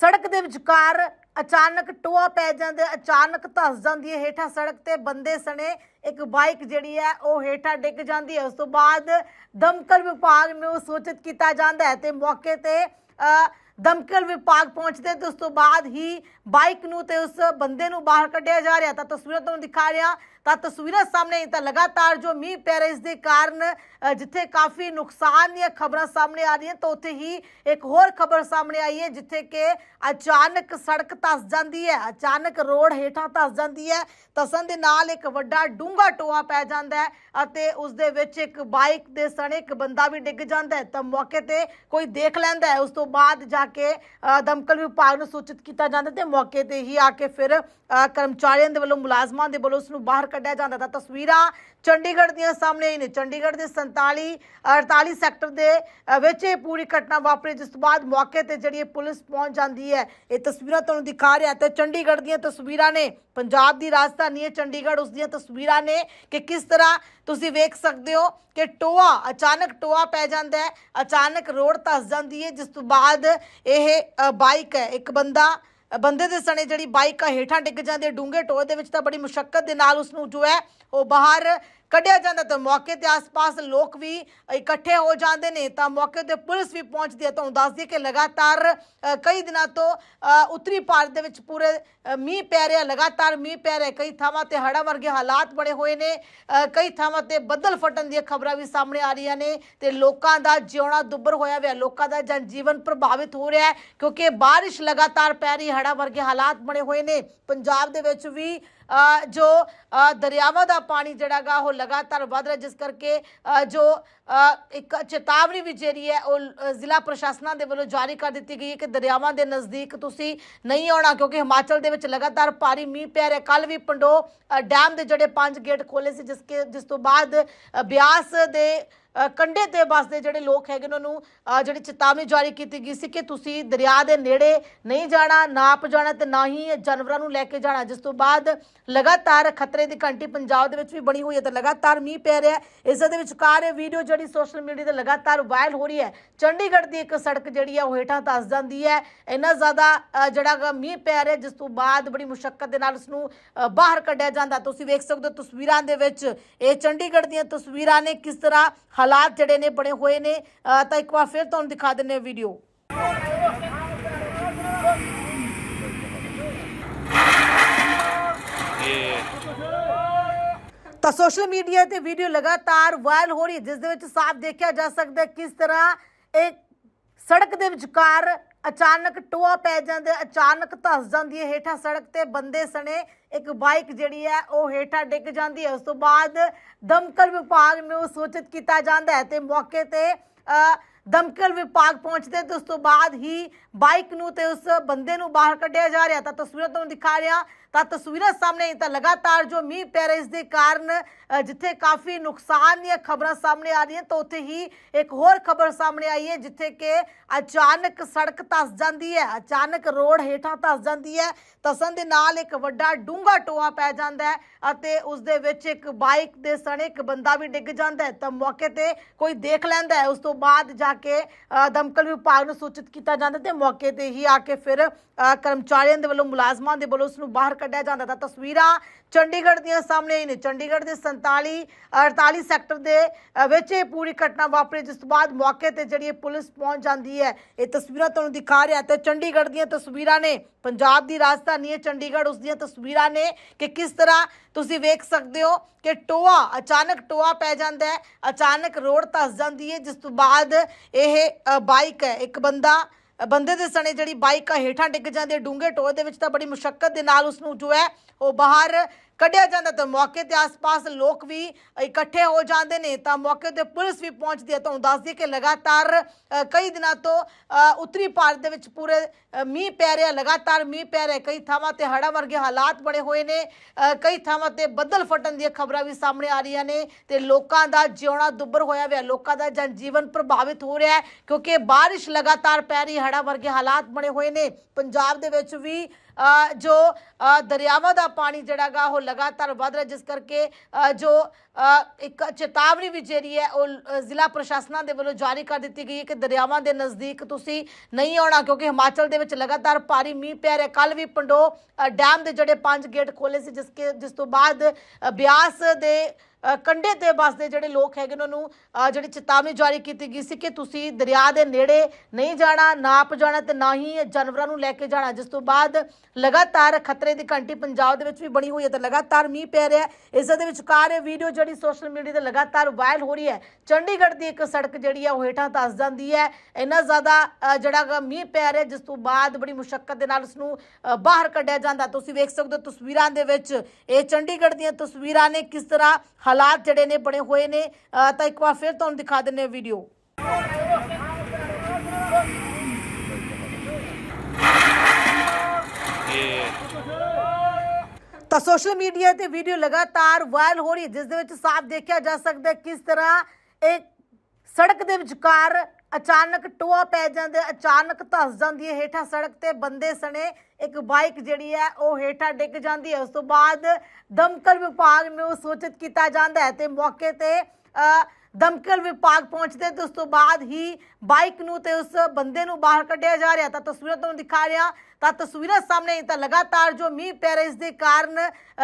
ਸੜਕ ਦੇ ਵਿਚਕਾਰ ਅਚਾਨਕ ਟੋਆ ਪੈ ਜਾਂਦਾ ਅਚਾਨਕ ਧੱਸ ਜਾਂਦੀ ਹੈ ਹੇਠਾਂ ਸੜਕ ਤੇ ਬੰਦੇ ਸਣੇ ਇੱਕ ਬਾਈਕ ਜਿਹੜੀ ਹੈ ਉਹ ਹੇਠਾਂ ਡਿੱਗ ਜਾਂਦੀ ਹੈ। ਉਸ ਤੋਂ ਬਾਅਦ ਦਮਕਲ ਵਿਭਾਗ ਨੂੰ ਸੂਚਿਤ ਕੀਤਾ ਜਾਂਦਾ ਹੈ ਤੇ ਮੌਕੇ ਤੇ ਅ, ਦਮਕਲ ਵਿਭਾਗ ਪਹੁੰਚਦੇ ਤੇ ਉਸ ਤੋਂ ਬਾਅਦ ਹੀ ਬਾਈਕ ਨੂੰ ਤੇ ਉਸ ਬੰਦੇ ਨੂੰ ਬਾਹਰ ਕੱਢਿਆ ਜਾ ਰਿਹਾ। ਤਾਂ ਤਸਵੀਰਾਂ ਤੁਹਾਨੂੰ ਦਿਖਾ ਰਿਹਾ ਤਾਂ ਤਸਵੀਰਾਂ ਸਾਹਮਣੇ ਆਈ ਤਾਂ ਲਗਾਤਾਰ ਜੋ ਮੀਂਹ ਪੈ ਰਿਹਾ ਇਸ ਦੇ ਕਾਰਨ ਜਿੱਥੇ ਕਾਫੀ ਨੁਕਸਾਨ ਦੀਆਂ ਖਬਰਾਂ ਸਾਹਮਣੇ ਆ ਰਹੀਆਂ, ਤਾਂ ਉੱਥੇ ਹੀ ਇੱਕ ਹੋਰ ਖਬਰ ਸਾਹਮਣੇ ਆਈ ਹੈ, ਜਿੱਥੇ ਕਿ ਅਚਾਨਕ ਸੜਕ ਧਸ ਜਾਂਦੀ ਹੈ, ਅਚਾਨਕ ਰੋਡ ਹੇਠਾਂ ਧੱਸ ਜਾਂਦੀ ਹੈ, ਧੱਸਣ ਦੇ ਨਾਲ ਇੱਕ ਵੱਡਾ ਡੂੰਘਾ ਟੋਆ ਪੈ ਜਾਂਦਾ ਹੈ ਅਤੇ ਉਸ ਦੇ ਵਿੱਚ ਇੱਕ ਬਾਈਕ ਦੇ ਸਣੇ ਇੱਕ ਬੰਦਾ ਵੀ ਡਿੱਗ ਜਾਂਦਾ ਹੈ, ਤਾਂ ਮੌਕੇ ਤੇ ਕੋਈ ਦੇਖ ਲੈਂਦਾ ਹੈ। ਉਸ ਤੋਂ ਬਾਅਦ ਜਾ ਕੇ ਦਮਕਲ ਵਿਭਾਗ ਨੂੰ ਸੂਚਿਤ ਕੀਤਾ ਜਾਂਦਾ ਤੇ ਮੌਕੇ ਤੇ ਹੀ ਆ ਕੇ ਫਿਰ ਕਰਮਚਾਰੀਆਂ ਦੇ ਵੱਲੋਂ ਮੁਲਾਜ਼ਮਾਂ ਦੇ ਵੱਲੋਂ ਉਸ ਨੂੰ ਬਾਹਰ ਕੱਢਿਆ ਜਾਂਦਾ ਤਾਂ ਤਸਵੀਰਾਂ ਚੰਡੀਗੜ੍ਹ ਦੀਆਂ ਸਾਹਮਣੇ ਨੇ। ਚੰਡੀਗੜ੍ਹ ਦੇ 47 48 ਸੈਕਟਰ ਦੇ ਵਿੱਚ ਇਹ ਪੂਰੀ ਘਟਨਾ ਵਾਪਰੀ, ਜਿਸ ਤੋਂ ਬਾਅਦ ਮੌਕੇ ਤੇ ਜਿਹੜੀ ਪੁਲਿਸ ਪਹੁੰਚ ਜਾਂਦੀ ਹੈ, ਇਹ ਤਸਵੀਰਾਂ ਤੁਹਾਨੂੰ ਦਿਖਾ ਰਿਹਾ। ਤੇ ਚੰਡੀਗੜ੍ਹ ਦੀਆਂ ਤਸਵੀਰਾਂ ਨੇ, ਪੰਜਾਬ ਦੀ ਰਾਜਧਾਨੀ ਹੈ ਚੰਡੀਗੜ੍ਹ, ਉਸ ਦੀਆਂ ਤਸਵੀਰਾਂ ਨੇ ਕਿ ਕਿਸ ਤਰ੍ਹਾਂ ਤੁਸੀਂ ਵੇਖ ਸਕਦੇ ਹੋ ਕਿ ਟੋਆ, ਅਚਾਨਕ ਟੋਆ ਪੈ ਜਾਂਦਾ ਹੈ, ਅਚਾਨਕ ਰੋਡ ਧਸ ਜਾਂਦੀ ਹੈ, ਜਿਸ ਤੋਂ ਬਾਅਦ ਇਹ ਬਾਈਕ ਹੈ। ਇੱਕ ਬੰਦਾ ਬੰਦੇ ਦੇ ਸਣੇ ਜਿਹੜੀ ਬਾਈਕ ਆ ਹੇਠਾਂ ਡਿੱਗ ਜਾਂਦੀ ਹੈ, ਡੂੰਘੇ ਟੋਏ ਦੇ ਵਿੱਚ ਤਾਂ ਬੜੀ ਮੁਸ਼ਕਲ ਦੇ ਨਾਲ ਉਸ ਨੂੰ ਜੋ ਹੈ, ਉਹ ਬਾਹਰ ਕੱਢਿਆ ਜਾਂਦਾ ਤਾਂ ਮੌਕੇ ਤੇ ਆਸ-ਪਾਸ ਲੋਕ ਵੀ ਇਕੱਠੇ ਹੋ ਜਾਂਦੇ ਨੇ। ਤਾਂ ਮੌਕੇ ਤੇ ਪੁਲਿਸ ਵੀ ਪਹੁੰਚਦੀ ਹੈ। ਤੁਹਾਨੂੰ ਦੱਸ ਦਈਏ ਕਿ ਲਗਾਤਾਰ ਅ, ਕਈ ਦਿਨਾਂ ਤੋਂ ਅ, ਉੱਤਰੀ ਭਾਰਤ ਦੇ ਵਿੱਚ ਪੂਰੇ ਅ, ਮੀਂਹ ਪੈ ਰਿਹਾ ਲਗਾਤਾਰ ਮੀਂਹ ਪੈ ਰਿਹਾ। ਕਈ ਥਾਵਾਂ ਤੇ ਹੜ੍ਹਾਂ ਵਰਗੇ ਹਾਲਾਤ ਬਣੇ ਹੋਏ ਨੇ। ਅ, ਕਈ ਥਾਵਾਂ ਤੇ ਬੱਦਲ ਫਟਣ ਦੀਆਂ ਖਬਰਾਂ ਵੀ ਸਾਹਮਣੇ ਆ ਰਹੀਆਂ ਨੇ ਤੇ ਲੋਕਾਂ ਦਾ ਜਿਉਣਾ ਦੁੱਬਰ ਹੋਇਆ ਹੋਇਆ। ਲੋਕਾਂ ਦਾ ਜਨਜੀਵਨ ਪ੍ਰਭਾਵਿਤ ਹੋ ਰਿਹਾ ਹੈ ਕਿਉਂਕਿ ਬਾਰਿਸ਼ ਲਗਾਤਾਰ ਪੈ ਰਹੀ ਹੜ੍ਹਾਂ ਵਰਗੇ ਹਾਲਾਤ ਬਣੇ ਹੋਏ ਨੇ। ਪੰਜਾਬ ਦੇ ਵਿੱਚ ਵੀ ਜੋ ਦਰਿਆਵਾਂ ਦਾ ਪਾਣੀ ਜਿਹੜਾਗਾ ਉਹ ਲਗਾਤਾਰ ਵਧ ਰਿਹਾ, ਜਿਸ ਕਰਕੇ ਜੋ ਇੱਕ ਚੇਤਾਵਨੀ ਵੀ ਜਿਹੜੀ ਹੈ ਉਹ ਜ਼ਿਲ੍ਹਾ ਪ੍ਰਸ਼ਾਸਨਾਂ ਦੇ ਵੱਲੋਂ ਜਾਰੀ ਕਰ ਦਿੱਤੀ ਗਈ ਹੈ ਕਿ ਦਰਿਆਵਾਂ ਦੇ ਨਜ਼ਦੀਕ ਤੁਸੀਂ ਨਹੀਂ ਆਉਣਾ, ਕਿਉਂਕਿ ਹਿਮਾਚਲ ਦੇ ਵਿੱਚ ਲਗਾਤਾਰ ਭਾਰੀ ਮੀਂਹ ਪੈ ਰਿਹਾ। ਕੱਲ ਵੀ ਪੰਡੋ ਡੈਮ ਦੇ ਜਿਹੜੇ ਪੰਜ ਗੇਟ ਖੋਲੇ ਸੀ, ਜਿਸ ਕੇ, ਜਿਸ ਤੋਂ ਬਾਅਦ ਬਿਆਸ ਦੇ ਕੰਢੇ ਤੇ ਵੱਸਦੇ ਜਿਹੜੇ ਲੋਕ ਹੈਗੇ ਉਹਨਾਂ ਨੂੰ ਜਿਹੜੀ ਚੇਤਾਵਨੀ ਜਾਰੀ ਕੀਤੀ ਗਈ ਸੀ ਕਿ ਤੁਸੀਂ ਦਰਿਆ ਦੇ ਨੇੜੇ ਨਹੀਂ ਜਾਣਾ, ਨਾ ਆਪ ਜਾਣਾ ਤੇ ਨਾ ਹੀ ਜਾਨਵਰਾਂ ਨੂੰ ਲੈ ਕੇ ਜਾਣਾ। ਜਿਸ ਤੋਂ ਬਾਅਦ ਲਗਾਤਾਰ ਖਤਰੇ ਦੀ ਘੰਟੀ ਪੰਜਾਬ ਦੇ ਵਿੱਚ ਵੀ ਬਣੀ ਹੋਈ ਹੈ ਤੇ ਲਗਾਤਾਰ ਮੀਂਹ ਪੈ ਰਿਹਾ ਹੈ। ਇਸ ਦੇ ਵਿਚਕਾਰ ਇਹ ਵੀਡੀਓ ਜਿਹੜੀ ਸੋਸ਼ਲ ਮੀਡੀਆ ਤੇ ਲਗਾਤਾਰ ਵਾਇਰਲ ਹੋ ਰਹੀ ਹੈ। ਚੰਡੀਗੜ੍ਹ ਦੀ ਇੱਕ ਸੜਕ ਜਿਹੜੀ ਹੈ, ਉਹ ਹੇਠਾਂ ਤਸ ਜਾਂਦੀ ਹੈ। ਇੰਨਾ ਜ਼ਿਆਦਾ ਜਿਹੜਾ ਗਾ ਮੀਂਹ ਪੈ ਰਿਹਾ ਜਿਸ ਤੋਂ ਬਾਅਦ ਬੜੀ ਮੁਸ਼ਕਲ ਦੇ ਨਾਲ ਉਸ ਨੂੰ ਬਾਹਰ ਕੱਢਿਆ ਜਾਂਦਾ। ਤੁਸੀਂ ਵੇਖ ਸਕਦੇ ਹੋ ਤਸਵੀਰਾਂ ਦੇ ਵਿੱਚ ਇਹ ਚੰਡੀਗੜ੍ਹ ਦੀਆਂ ਤਸਵੀਰਾਂ ਨੇ ਕਿਸ ਤਰ੍ਹਾਂ ਹਾਲਾਤ ਜਿਹੜੇ ਨੇ ਬਣੇ ਹੋਏ ਨੇ ਤਾਂ ਇੱਕ ਵਾਰ ਫਿਰ ਤੁਹਾਨੂੰ ਦਿਖਾ ਦਿੰਦੇ ਵੀਡੀਓ ਤਾਂ ਸੋਸ਼ਲ ਮੀਡੀਆ ਤੇ ਵੀਡੀਓ ਲਗਾਤਾਰ ਵਾਇਰਲ ਹੋ ਰਹੀ ਹੈ, ਜਿਸ ਦੇ ਵਿੱਚ ਸਾਫ਼ ਦੇਖਿਆ ਜਾ ਸਕਦਾ ਹੈ ਕਿਸ ਤਰ੍ਹਾਂ ਇੱਕ ਸੜਕ ਦੇ ਵਿਚਕਾਰ ਅਚਾਨਕ ਟੋਆ ਪੈ ਜਾਂਦਾ, ਅਚਾਨਕ ਧਸ ਜਾਂਦੀ ਹੈ, ਹੇਠਾਂ ਸੜਕ ਤੇ ਬੰਦੇ ਸਣੇ ਇੱਕ ਬਾਈਕ ਜਿਹੜੀ ਹੈ ਉਹ ਹੇਠਾਂ ਡਿੱਗ ਜਾਂਦੀ ਹੈ। ਉਸ ਤੋਂ ਬਾਅਦ ਦਮਕਲ ਵਿਭਾਗ ਨੂੰ ਸੂਚਿਤ ਕੀਤਾ ਜਾਂਦਾ ਹੈ ਤੇ ਮੌਕੇ ਤੇ ਅ, ਦਮਕਲ ਵਿਭਾਗ ਪਹੁੰਚਦੇ ਤੇ ਉਸ ਤੋਂ ਬਾਅਦ ਹੀ ਬਾਈਕ ਨੂੰ ਤੇ ਉਸ ਬੰਦੇ ਨੂੰ ਬਾਹਰ ਕੱਢਿਆ ਜਾ ਰਿਹਾ। ਤਾਂ ਤਸਵੀਰਾਂ ਤੁਹਾਨੂੰ ਦਿਖਾ ਰਿਹਾ ਤਾਂ ਤਸਵੀਰਾਂ ਸਾਹਮਣੇ ਆਈ ਤਾਂ ਲਗਾਤਾਰ ਜੋ ਮੀਂਹ ਪੈ ਰਿਹਾ ਇਸ ਦੇ ਕਾਰਨ ਜਿੱਥੇ ਕਾਫੀ ਨੁਕਸਾਨ ਦੀਆਂ ਖਬਰਾਂ ਸਾਹਮਣੇ ਆ ਰਹੀਆਂ, ਤਾਂ ਉੱਥੇ ਹੀ ਇੱਕ ਹੋਰ ਖਬਰ ਸਾਹਮਣੇ ਆਈ ਹੈ, ਜਿੱਥੇ ਕਿ ਅਚਾਨਕ ਸੜਕ ਧੱਸ ਜਾਂਦੀ ਹੈ, ਅਚਾਨਕ ਰੋਡ ਹੇਠਾਂ ਧੱਸ ਜਾਂਦੀ ਹੈ, ਧੱਸਣ ਦੇ ਨਾਲ ਇੱਕ ਵੱਡਾ ਡੂੰਘਾ ਟੋਆ ਪੈ ਜਾਂਦਾ ਹੈ ਅਤੇ ਉਸ ਦੇ ਵਿੱਚ ਇੱਕ ਬਾਈਕ ਦੇ ਸਣੇ ਇੱਕ ਬੰਦਾ ਵੀ ਡਿੱਗ ਜਾਂਦਾ ਹੈ, ਤਾਂ ਮੌਕੇ ਤੇ ਕੋਈ ਦੇਖ ਲੈਂਦਾ ਹੈ। ਉਸ ਤੋਂ ਬਾਅਦ ਜਾ ਕੇ ਦਮਕਲ ਵਿਭਾਗ ਨੂੰ ਸੂਚਿਤ ਕੀਤਾ ਜਾਂਦਾ ਤੇ ਮੌਕੇ ਤੇ ਹੀ ਆ ਕੇ ਫਿਰ ਕਰਮਚਾਰੀਆਂ ਦੇ ਵੱਲੋਂ ਮੁਲਾਜ਼ਮਾਂ ਦੇ ਵੱਲੋਂ ਉਸ ਨੂੰ ਬਾਹਰ ਕੱਢਿਆ ਜਾਂਦਾ ਤਾਂ ਤਸਵੀਰਾਂ ਚੰਡੀਗੜ੍ਹ ਦੀਆਂ ਸਾਹਮਣੇ ਹੀ ਨੇ। ਚੰਡੀਗੜ੍ਹ ਦੇ 47 48 ਸੈਕਟਰ ਦੇ ਵਿੱਚ ਇਹ ਪੂਰੀ ਘਟਨਾ ਵਾਪਰੀ, ਜਿਸ ਤੋਂ ਬਾਅਦ ਮੌਕੇ ਤੇ ਜਿਹੜੀ ਪੁਲਿਸ ਪਹੁੰਚ ਜਾਂਦੀ ਹੈ, ਇਹ ਤਸਵੀਰਾਂ ਤੁਹਾਨੂੰ ਦਿਖਾ ਰਿਹਾ ਤੇ ਚੰਡੀਗੜ੍ਹ ਦੀਆਂ ਤਸਵੀਰਾਂ ਨੇ, ਪੰਜਾਬ ਦੀ ਰਾਜਧਾਨੀ ਹੈ ਚੰਡੀਗੜ੍ਹ, ਉਸ ਦੀਆਂ ਤਸਵੀਰਾਂ ਨੇ ਕਿ ਕਿਸ ਤਰ੍ਹਾਂ ਤੁਸੀਂ ਵੇਖ ਸਕਦੇ ਹੋ ਕਿ ਟੋਆ, ਅਚਾਨਕ ਟੋਆ ਪੈ ਜਾਂਦਾ ਹੈ, ਅਚਾਨਕ ਰੋਡ ਧਸ ਜਾਂਦੀ ਹੈ, ਜਿਸ ਤੋਂ ਬਾਅਦ ਇਹ ਬਾਈਕ ਹੈ। ਇੱਕ ਬੰਦਾ ਬੰਦੇ ਦੇ ਸਣੇ ਜਿਹੜੀ ਬਾਈਕ ਆ ਹੇਠਾਂ ਡਿੱਗ ਜਾਂਦੀ ਹੈ, ਡੂੰਘੇ ਟੋਏ ਦੇ ਵਿੱਚ ਤਾਂ ਬੜੀ ਮੁਸ਼ਕਲ ਦੇ ਨਾਲ ਉਸ ਨੂੰ ਜੋ ਹੈ ਉਹ ਬਾਹਰ ਕੱਢਿਆ ਜਾਂਦਾ ਤਾਂ ਮੌਕੇ ਤੇ ਆਸ-ਪਾਸ ਲੋਕ ਵੀ ਇਕੱਠੇ ਹੋ ਜਾਂਦੇ ਨੇ, ਤਾਂ ਮੌਕੇ ਤੇ ਪੁਲਿਸ ਵੀ ਪਹੁੰਚਦੀ ਹੈ। ਤੁਹਾਨੂੰ ਦੱਸ ਦਈਏ ਕਿ ਲਗਾਤਾਰ ਕਈ ਦਿਨਾਂ ਤੋਂ ਉੱਤਰੀ ਭਾਰਤ ਦੇ ਵਿੱਚ ਪੂਰੇ ਮੀਂਹ ਪੈ ਰਿਹਾ, ਲਗਾਤਾਰ ਮੀਂਹ ਪੈ ਰਿਹਾ। ਕਈ ਥਾਵਾਂ ਤੇ ਹੜ੍ਹਾਂ ਵਰਗੇ ਹਾਲਾਤ ਬਣੇ ਹੋਏ ਨੇ। ਕਈ ਥਾਵਾਂ ਤੇ ਬੱਦਲ ਫਟਣ ਦੀਆਂ ਖਬਰਾਂ ਵੀ ਸਾਹਮਣੇ ਆ ਰਹੀਆਂ ਨੇ ਤੇ ਲੋਕਾਂ ਦਾ ਜਿਉਣਾ ਦੁੱਬਰ ਹੋਇਆ ਹੋਇਆ। ਲੋਕਾਂ ਦਾ ਜਨ ਜੀਵਨ ਪ੍ਰਭਾਵਿਤ ਹੋ ਰਿਹਾ ਹੈ ਕਿਉਂਕਿ ਬਾਰਿਸ਼ ਲਗਾਤਾਰ ਪੈ ਰਹੀ, ਹੜ੍ਹਾਂ ਵਰਗੇ ਹਾਲਾਤ ਬਣੇ ਹੋਏ ਨੇ। ਪੰਜਾਬ ਦੇ ਵਿੱਚ ਵੀ ਜੋ ਦਰਿਆਵਾਂ ਦਾ ਪਾਣੀ ਜਿਹੜਾਗਾ ਉਹ ਲਗਾਤਾਰ ਵਧ ਰਿਹਾ, ਜਿਸ ਕਰਕੇ ਜੋ ਇੱਕ ਚੇਤਾਵਨੀ ਵੀ ਜਿਹੜੀ ਹੈ, ਉਹ ਜ਼ਿਲ੍ਹਾ ਪ੍ਰਸ਼ਾਸਨਾਂ ਦੇ ਵੱਲੋਂ ਜਾਰੀ ਕਰ ਦਿੱਤੀ ਗਈ ਹੈ ਕਿ ਦਰਿਆਵਾਂ ਦੇ ਨਜ਼ਦੀਕ ਤੁਸੀਂ ਨਹੀਂ ਆਉਣਾ, ਕਿਉਂਕਿ ਹਿਮਾਚਲ ਦੇ ਵਿੱਚ ਲਗਾਤਾਰ ਭਾਰੀ ਮੀਂਹ ਪੈ ਰਿਹਾ। ਕੱਲ ਵੀ ਪੰਡੋ ਡੈਮ ਦੇ ਜਿਹੜੇ ਪੰਜ ਗੇਟ ਖੋਲੇ ਸੀ, ਜਿਸ ਕੇ, ਜਿਸ ਤੋਂ ਬਾਅਦ ਬਿਆਸ ਦੇ ਅ, ਕੰਢੇ ਤੇ ਵੱਸਦੇ ਜਿਹੜੇ ਲੋਕ ਹੈਗੇ ਉਹਨਾਂ ਨੂੰ ਜਿਹੜੀ ਚੇਤਾਵਨੀ ਜਾਰੀ ਕੀਤੀ ਗਈ ਸੀ ਕਿ ਤੁਸੀਂ ਦਰਿਆ ਦੇ ਨੇੜੇ ਨਹੀਂ ਜਾਣਾ ਨਾ ਆਪ ਜਾਣਾ ਤੇ ਨਾ ਹੀ ਜਾਨਵਰਾਂ ਨੂੰ ਲੈ ਕੇ ਜਾਣਾ। ਜਿਸ ਤੋਂ ਬਾਅਦ ਲਗਾਤਾਰ ਖਤਰੇ ਦੀ ਘੰਟੀ ਪੰਜਾਬ ਦੇ ਵਿੱਚ ਵੀ ਬਣੀ ਹੋਈ ਹੈ ਤੇ ਲਗਾਤਾਰ ਮੀਂਹ ਪੈ ਰਿਹਾ ਹੈ। ਇਸ ਦੇ ਵਿਚਕਾਰ ਇਹ ਵੀਡੀਓ ਜਿਹੜੀ ਸੋਸ਼ਲ ਮੀਡੀਆ ਤੇ ਲਗਾਤਾਰ ਵਾਇਰਲ ਹੋ ਰਹੀ ਹੈ। ਚੰਡੀਗੜ੍ਹ ਦੀ ਇੱਕ ਸੜਕ ਜਿਹੜੀ ਹੈ ਉਹ ਹੇਠਾਂ ਤਸ ਜਾਂਦੀ ਹੈ। ਇੰਨਾ ਜ਼ਿਆਦਾ ਜਿਹੜਾ ਗਾ ਮੀਂਹ ਪੈ ਰਿਹਾ ਜਿਸ ਤੋਂ ਬਾਅਦ ਬੜੀ ਮੁਸ਼ਕਲ ਦੇ ਨਾਲ ਉਸ ਨੂੰ ਬਾਹਰ ਕੱਢਿਆ ਜਾਂਦਾ। ਤੁਸੀਂ ਵੇਖ ਸਕਦੇ ਹੋ ਤਸਵੀਰਾਂ ਦੇ ਵਿੱਚ ਇਹ ਚੰਡੀਗੜ੍ਹ ਦੀਆਂ ਤਸਵੀਰਾਂ ਨੇ ਕਿਸ ਤਰ੍ਹਾਂ ਹਾਲਾਤ ਜਿਹੜੇ ਨੇ ਬਣੇ ਹੋਏ ਨੇ ਤਾਂ ਇੱਕ ਵਾਰ ਫਿਰ ਤੁਹਾਨੂੰ ਦਿਖਾ ਦਿੰਨੇ ਵੀਡੀਓ ਤਾਂ ਸੋਸ਼ਲ ਮੀਡੀਆ ਤੇ ਵੀਡੀਓ ਲਗਾਤਾਰ ਵਾਇਰਲ ਹੋ ਰਹੀ ਹੈ, ਜਿਸ ਦੇ ਵਿੱਚ ਸਾਫ਼ ਦੇਖਿਆ ਜਾ ਸਕਦਾ ਹੈ ਕਿਸ ਤਰ੍ਹਾਂ ਇੱਕ ਸੜਕ ਦੇ ਵਿਚਕਾਰ ਅਚਾਨਕ ਟੋਆ ਪੈ ਜਾਂਦਾ, ਅਚਾਨਕ ਧਸ ਜਾਂਦੀ ਹੈ ਹੇਠਾਂ ਸੜਕ ਤੇ ਬੰਦੇ ਸਣੇ ਇੱਕ ਬਾਈਕ ਜਿਹੜੀ ਹੈ ਉਹ ਹੇਠਾਂ ਡਿੱਗ ਜਾਂਦੀ ਹੈ। ਉਸ ਤੋਂ ਬਾਅਦ ਦਮਕਲ ਵਿਭਾਗ ਨੂੰ ਸੂਚਿਤ ਕੀਤਾ ਜਾਂਦਾ ਹੈ ਤੇ ਮੌਕੇ ਤੇ ਅ, ਦਮਕਲ ਵਿਭਾਗ ਪਹੁੰਚਦੇ ਤੇ ਉਸ ਤੋਂ ਬਾਅਦ ਹੀ ਬਾਈਕ ਨੂੰ ਤੇ ਉਸ ਬੰਦੇ ਨੂੰ ਬਾਹਰ ਕੱਢਿਆ ਜਾ ਰਿਹਾ। ਤਾਂ ਤਸਵੀਰਾਂ ਤੁਹਾਨੂੰ ਦਿਖਾ ਰਿਹਾ। ਤਾਂ ਤਸਵੀਰਾਂ ਸਾਹਮਣੇ ਆਈ ਤਾਂ ਲਗਾਤਾਰ ਜੋ ਮੀਂਹ ਪੈ ਰਿਹਾ ਇਸ ਦੇ ਕਾਰਨ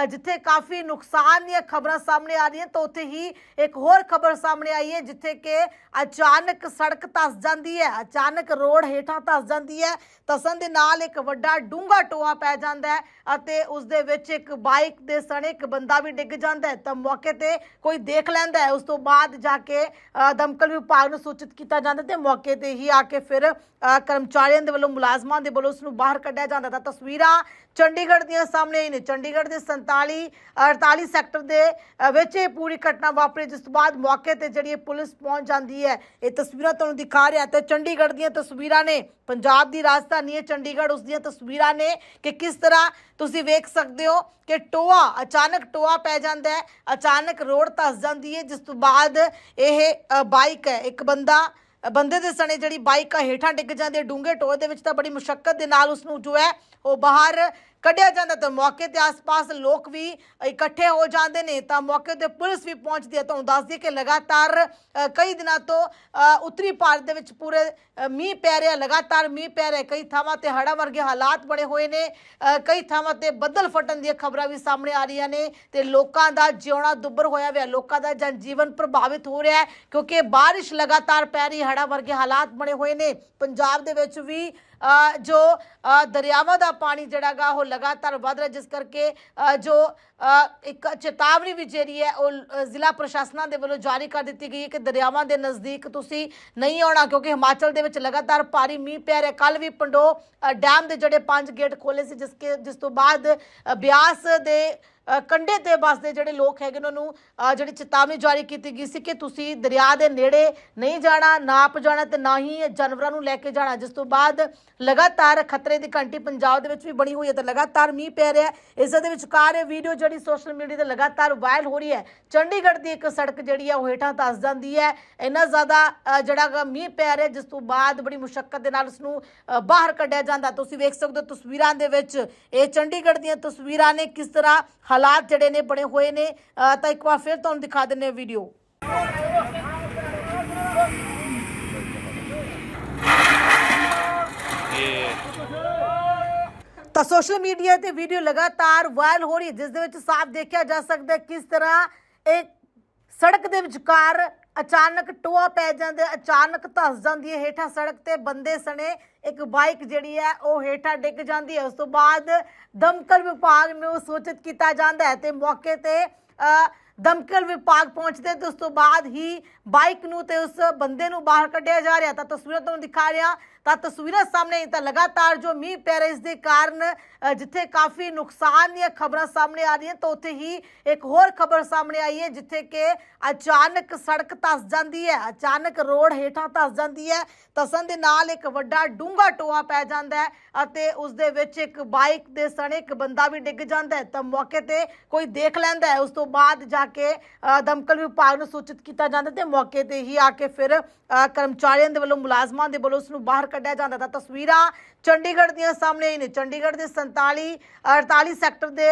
ਜਿੱਥੇ ਕਾਫੀ ਨੁਕਸਾਨ ਦੀਆਂ ਖਬਰਾਂ ਸਾਹਮਣੇ ਆ ਰਹੀਆਂ, ਤਾਂ ਉੱਥੇ ਹੀ ਇੱਕ ਹੋਰ ਖਬਰ ਸਾਹਮਣੇ ਆਈ ਹੈ, ਜਿੱਥੇ ਕਿ ਅਚਾਨਕ ਸੜਕ ਧਸ ਜਾਂਦੀ ਹੈ। ਅਚਾਨਕ ਰੋਡ ਹੇਠਾਂ ਧਸ ਜਾਂਦੀ ਹੈ। ਧਸਣ ਦੇ ਨਾਲ ਇੱਕ ਵੱਡਾ ਡੂੰਘਾ ਟੋਆ ਪੈ ਜਾਂਦਾ ਹੈ ਅਤੇ ਉਸ ਦੇ ਵਿੱਚ ਇੱਕ ਬਾਈਕ ਦੇ ਸਣੇ ਇੱਕ ਬੰਦਾ ਵੀ ਡਿੱਗ ਜਾਂਦਾ ਹੈ। ਤਾਂ ਮੌਕੇ ਤੇ ਕੋਈ ਦੇਖ ਲੈਂਦਾ ਹੈ। ਉਸ ਤੋਂ ਬਾਅਦ ਜਾ ਕੇ ਦਮਕਲ ਵਿਭਾਗ ਨੂੰ ਸੂਚਿਤ ਕੀਤਾ ਜਾਂਦਾ ਤੇ ਮੌਕੇ ਤੇ ਹੀ ਆ ਕੇ ਫਿਰ ਕਰਮਚਾਰੀਆਂ ਦੇ ਵੱਲੋਂ ਮੁਲਾਜ਼ਮਾਂ ਦੇ ਵੱਲੋਂ ਉਸ ਨੂੰ ਬਾਹਰ ਕੱਢਿਆ ਜਾਂਦਾ। ਤਾਂ ਤਸਵੀਰਾਂ ਚੰਡੀਗੜ੍ਹ ਦੀਆਂ ਸਾਹਮਣੇ ਆਈ ਨੇ। ਚੰਡੀਗੜ੍ਹ ਦੇ 47 48 ਸੈਕਟਰ ਦੇ ਵਿੱਚ ਇਹ ਪੂਰੀ ਘਟਨਾ ਵਾਪਰੀ, ਜਿਸ ਤੋਂ ਬਾਅਦ ਮੌਕੇ ਤੇ ਜਿਹੜੀ ਇਹ ਪੁਲਿਸ ਪਹੁੰਚ ਜਾਂਦੀ ਹੈ, ਇਹ ਤਸਵੀਰਾਂ ਤੁਹਾਨੂੰ ਦਿਖਾ ਰਿਹਾ। ਤੇ ਚੰਡੀਗੜ੍ਹ ਦੀਆਂ ਤਸਵੀਰਾਂ ਨੇ, ਪੰਜਾਬ ਦੀ ਰਾਜਧਾਨੀ ਹੈ ਚੰਡੀਗੜ੍ਹ, ਉਸ ਦੀਆਂ ਤਸਵੀਰਾਂ ਨੇ ਕਿ ਕਿਸ ਤਰ੍ਹਾਂ ਤੁਸੀਂ ਵੇਖ ਸਕਦੇ ਹੋ ਕਿ ਟੋਆ, ਅਚਾਨਕ ਟੋਆ ਪੈ ਜਾਂਦਾ ਹੈ, ਅਚਾਨਕ ਰੋਡ ਧਸ ਜਾਂਦੀ ਹੈ, ਜਿਸ ਤੋਂ ਬਾਅਦ ਇਹ ਬਾਈਕ ਹੈ। ਇੱਕ ਬੰਦਾ ਬੰਦੇ ਦੇ ਸਣੇ ਜਿਹੜੀ ਬਾਈਕ ਆ, ਹੇਠਾਂ ਡਿੱਗ ਜਾਂਦੀ ਹੈ, ਡੂੰਘੇ ਟੋਏ ਦੇ ਵਿੱਚ ਤਾਂ ਬੜੀ ਮੁਸ਼ਕਲ ਦੇ ਨਾਲ ਉਸ ਨੂੰ ਜੋ ਹੈ, ਉਹ ਬਾਹਰ ਕੱਢਿਆ ਜਾਂਦਾ ਤਾਂ ਮੌਕੇ ਤੇ ਆਸ-ਪਾਸ ਲੋਕ ਵੀ ਇਕੱਠੇ ਹੋ ਜਾਂਦੇ ਨੇ, ਤਾਂ ਮੌਕੇ ਤੇ ਪੁਲਿਸ ਵੀ ਪਹੁੰਚਦੀ ਹੈ। ਤੁਹਾਨੂੰ ਦੱਸ ਦਈਏ ਕਿ ਲਗਾਤਾਰ ਕਈ ਦਿਨਾਂ ਤੋਂ ਉੱਤਰੀ ਭਾਰਤ ਦੇ ਵਿੱਚ ਪੂਰੇ ਮੀਂਹ ਪੈ ਰਿਹਾ, ਲਗਾਤਾਰ ਮੀਂਹ ਪੈ ਰਿਹਾ। ਕਈ ਥਾਵਾਂ ਤੇ ਹੜ੍ਹਾਂ ਵਰਗੇ ਹਾਲਾਤ ਬਣੇ ਹੋਏ ਨੇ ਕਈ ਥਾਵਾਂ ਤੇ ਬੱਦਲ ਫਟਣ ਦੀਆਂ ਖਬਰਾਂ ਵੀ ਸਾਹਮਣੇ ਆ ਰਹੀਆਂ ਨੇ ਤੇ ਲੋਕਾਂ ਦਾ ਜਿਉਣਾ ਦੁੱਬਰ ਹੋਇਆ ਹੋਇਆ, ਲੋਕਾਂ ਦਾ ਜਨ ਜੀਵਨ ਪ੍ਰਭਾਵਿਤ ਹੋ ਰਿਹਾ ਹੈ ਕਿਉਂਕਿ ਬਾਰਿਸ਼ ਲਗਾਤਾਰ ਪੈ ਰਹੀ, ਹੜ੍ਹਾਂ ਵਰਗੇ ਹਾਲਾਤ ਬਣੇ ਹੋਏ ਨੇ। ਪੰਜਾਬ ਦੇ ਵਿੱਚ ਵੀ ਜੋ ਦਰਿਆਵਾਂ ਦਾ ਪਾਣੀ ਜਿਹੜਾਗਾ ਉਹ ਲਗਾਤਾਰ ਵਧ ਰਿਹਾ, ਜਿਸ ਕਰਕੇ ਜੋ ਇੱਕ ਚੇਤਾਵਨੀ ਵੀ ਜਿਹੜੀ ਹੈ, ਉਹ ਜ਼ਿਲ੍ਹਾ ਪ੍ਰਸ਼ਾਸਨਾਂ ਦੇ ਵੱਲੋਂ ਜਾਰੀ ਕਰ ਦਿੱਤੀ ਗਈ ਹੈ ਕਿ ਦਰਿਆਵਾਂ ਦੇ ਨਜ਼ਦੀਕ ਤੁਸੀਂ ਨਹੀਂ ਆਉਣਾ, ਕਿਉਂਕਿ ਹਿਮਾਚਲ ਦੇ ਵਿੱਚ ਲਗਾਤਾਰ ਭਾਰੀ ਮੀਂਹ ਪੈ ਰਿਹਾ। ਕੱਲ ਵੀ ਪੰਡੋ ਡੈਮ ਦੇ ਜਿਹੜੇ ਪੰਜ ਗੇਟ ਖੋਲੇ ਸੀ, ਜਿਸ ਕੇ, ਜਿਸ ਤੋਂ ਬਾਅਦ ਬਿਆਸ ਦੇ ਅ, ਕੰਢੇ ਤੇ ਵੱਸਦੇ ਜਿਹੜੇ ਲੋਕ ਹੈਗੇ ਉਹਨਾਂ ਨੂੰ ਜਿਹੜੀ ਚੇਤਾਵਨੀ ਜਾਰੀ ਕੀਤੀ ਗਈ ਸੀ ਕਿ ਤੁਸੀਂ ਦਰਿਆ ਦੇ ਨੇੜੇ ਨਹੀਂ ਜਾਣਾ ਨਾ ਆਪ ਜਾਣਾ ਤੇ ਨਾ ਹੀ ਜਾਨਵਰਾਂ ਨੂੰ ਲੈ ਕੇ ਜਾਣਾ। ਜਿਸ ਤੋਂ ਬਾਅਦ ਲਗਾਤਾਰ ਖਤਰੇ ਦੀ ਘੰਟੀ ਪੰਜਾਬ ਦੇ ਵਿੱਚ ਵੀ ਬਣੀ ਹੋਈ ਹੈ ਤੇ ਲਗਾਤਾਰ ਮੀਂਹ ਪੈ ਰਿਹਾ ਇਸ ਦੇ ਵਿਚਕਾਰ ਇਹ ਵੀਡੀਓ ਜਿਹੜੀ ਸੋਸ਼ਲ ਮੀਡੀਆ ਤੇ ਲਗਾਤਾਰ ਵਾਇਰਲ ਹੋ ਰਹੀ ਹੈ। ਚੰਡੀਗੜ੍ਹ ਦੀ ਇੱਕ ਸੜਕ ਜਿਹੜੀ ਹੈ ਉਹ ਹੇਠਾਂ ਤਸ ਜਾਂਦੀ ਹੈ। ਇੰਨਾ ਜ਼ਿਆਦਾ ਜਿਹੜਾ ਮੀਂਹ ਪੈ ਰਿਹਾ ਜਿਸ ਤੋਂ ਬਾਅਦ ਬੜੀ ਮੁਸ਼ਕਲ ਦੇ ਨਾਲ ਉਸ ਨੂੰ ਬਾਹਰ ਕੱਢਿਆ ਜਾਂਦਾ। ਤੁਸੀਂ ਵੇਖ ਸਕਦੇ ਹੋ ਤਸਵੀਰਾਂ ਦੇ ਵਿੱਚ ਇਹ ਚੰਡੀਗੜ੍ਹ ਦੀਆਂ ਤਸਵੀਰਾਂ ਨੇ ਕਿਸ ਤਰ੍ਹਾਂ ਹਾਲਾਤ ਜਿਹੜੇ ਨੇ ਬਣੇ ਹੋਏ ਨੇ ਤਾਂ ਇੱਕ ਵਾਰ ਫਿਰ ਤੁਹਾਨੂੰ ਦਿਖਾ ਦਿੰਨੇ ਵੀਡੀਓ ਤਾਂ ਸੋਸ਼ਲ ਮੀਡੀਆ ਤੇ ਵੀਡੀਓ ਲਗਾਤਾਰ ਵਾਇਰਲ ਹੋ ਰਹੀ ਹੈ, ਜਿਸ ਦੇ ਵਿੱਚ ਸਾਫ਼ ਦੇਖਿਆ ਜਾ ਸਕਦਾ ਕਿਸ ਤਰ੍ਹਾਂ ਇੱਕ ਸੜਕ ਦੇ ਵਿਚਕਾਰ ਅਚਾਨਕ ਟੋਆ ਪੈ ਜਾਂਦਾ, ਅਚਾਨਕ ਧਸ ਜਾਂਦੀ ਹੈ, ਹੇਠਾਂ ਸੜਕ ਤੇ ਬੰਦੇ ਸਣੇ, ਇੱਕ ਬਾਈਕ ਜਿਹੜੀ ਹੈ, ਉਹ ਹੇਠਾਂ ਡਿੱਗ ਜਾਂਦੀ ਹੈ। ਉਸ ਤੋਂ ਬਾਅਦ ਦਮਕਲ ਵਿਭਾਗ ਨੂੰ ਸੂਚਿਤ ਕੀਤਾ ਜਾਂਦਾ ਹੈ ਤੇ ਮੌਕੇ ਤੇ ਦਮਕਲ ਵਿਭਾਗ ਪਹੁੰਚਦੇ ਤੇ ਉਸ ਤੋਂ ਬਾਅਦ ਹੀ ਬਾਈਕ ਨੂੰ ਤੇ ਉਸ ਬੰਦੇ ਨੂੰ ਬਾਹਰ ਕੱਢਿਆ ਜਾ ਰਿਹਾ। ਤਾਂ ਤਸਵੀਰਾਂ ਤੁਹਾਨੂੰ ਦਿਖਾ ਰਿਹਾ ਤਾਂ ਤਸਵੀਰਾਂ ਸਾਹਮਣੇ ਆਈ ਤਾਂ ਲਗਾਤਾਰ ਜੋ ਮੀਂਹ ਪੈ ਰਿਹਾ ਇਸ ਦੇ ਕਾਰਨ ਜਿੱਥੇ ਕਾਫੀ ਨੁਕਸਾਨ ਦੀਆਂ ਖਬਰਾਂ ਸਾਹਮਣੇ ਆ ਰਹੀਆਂ, ਤਾਂ ਉੱਥੇ ਹੀ ਇੱਕ ਹੋਰ ਖਬਰ ਸਾਹਮਣੇ ਆਈ ਹੈ, ਜਿੱਥੇ ਕਿ ਅਚਾਨਕ ਸੜਕ ਧਸ ਜਾਂਦੀ ਹੈ, ਅਚਾਨਕ ਰੋਡ ਹੇਠਾਂ ਧਸ ਜਾਂਦੀ ਹੈ, ਧਸਣ ਦੇ ਨਾਲ ਇੱਕ ਵੱਡਾ ਡੂੰਘਾ ਟੋਆ ਪੈ ਜਾਂਦਾ ਹੈ ਅਤੇ ਉਸ ਦੇ ਵਿੱਚ ਇੱਕ ਬਾਈਕ ਦੇ ਸਣੇ ਇੱਕ ਬੰਦਾ ਵੀ ਡਿੱਗ ਜਾਂਦਾ ਹੈ, ਤਾਂ ਮੌਕੇ ਤੇ ਕੋਈ ਦੇਖ ਲੈਂਦਾ ਹੈ। ਉਸ ਤੋਂ ਬਾਅਦ ਜਾ ਕੇ ਦਮਕਲ ਵਿਭਾਗ ਨੂੰ ਸੂਚਿਤ ਕੀਤਾ ਜਾਂਦਾ ਤੇ ਮੌਕੇ ਤੇ ਹੀ ਆ ਕੇ ਫਿਰ ਕਰਮਚਾਰੀਆਂ ਦੇ ਵੱਲੋਂ ਮੁਲਾਜ਼ਮਾਂ ਦੇ ਵੱਲੋਂ ਉਸ ਨੂੰ ਬਾਹਰ ਕੱਢਿਆ ਜਾਂਦਾ ਤਾਂ ਤਸਵੀਰਾਂ ਚੰਡੀਗੜ੍ਹ ਦੀਆਂ ਸਾਹਮਣੇ ਆਈ ਨੇ। ਚੰਡੀਗੜ੍ਹ ਦੇ 47 48 ਸੈਕਟਰ ਦੇ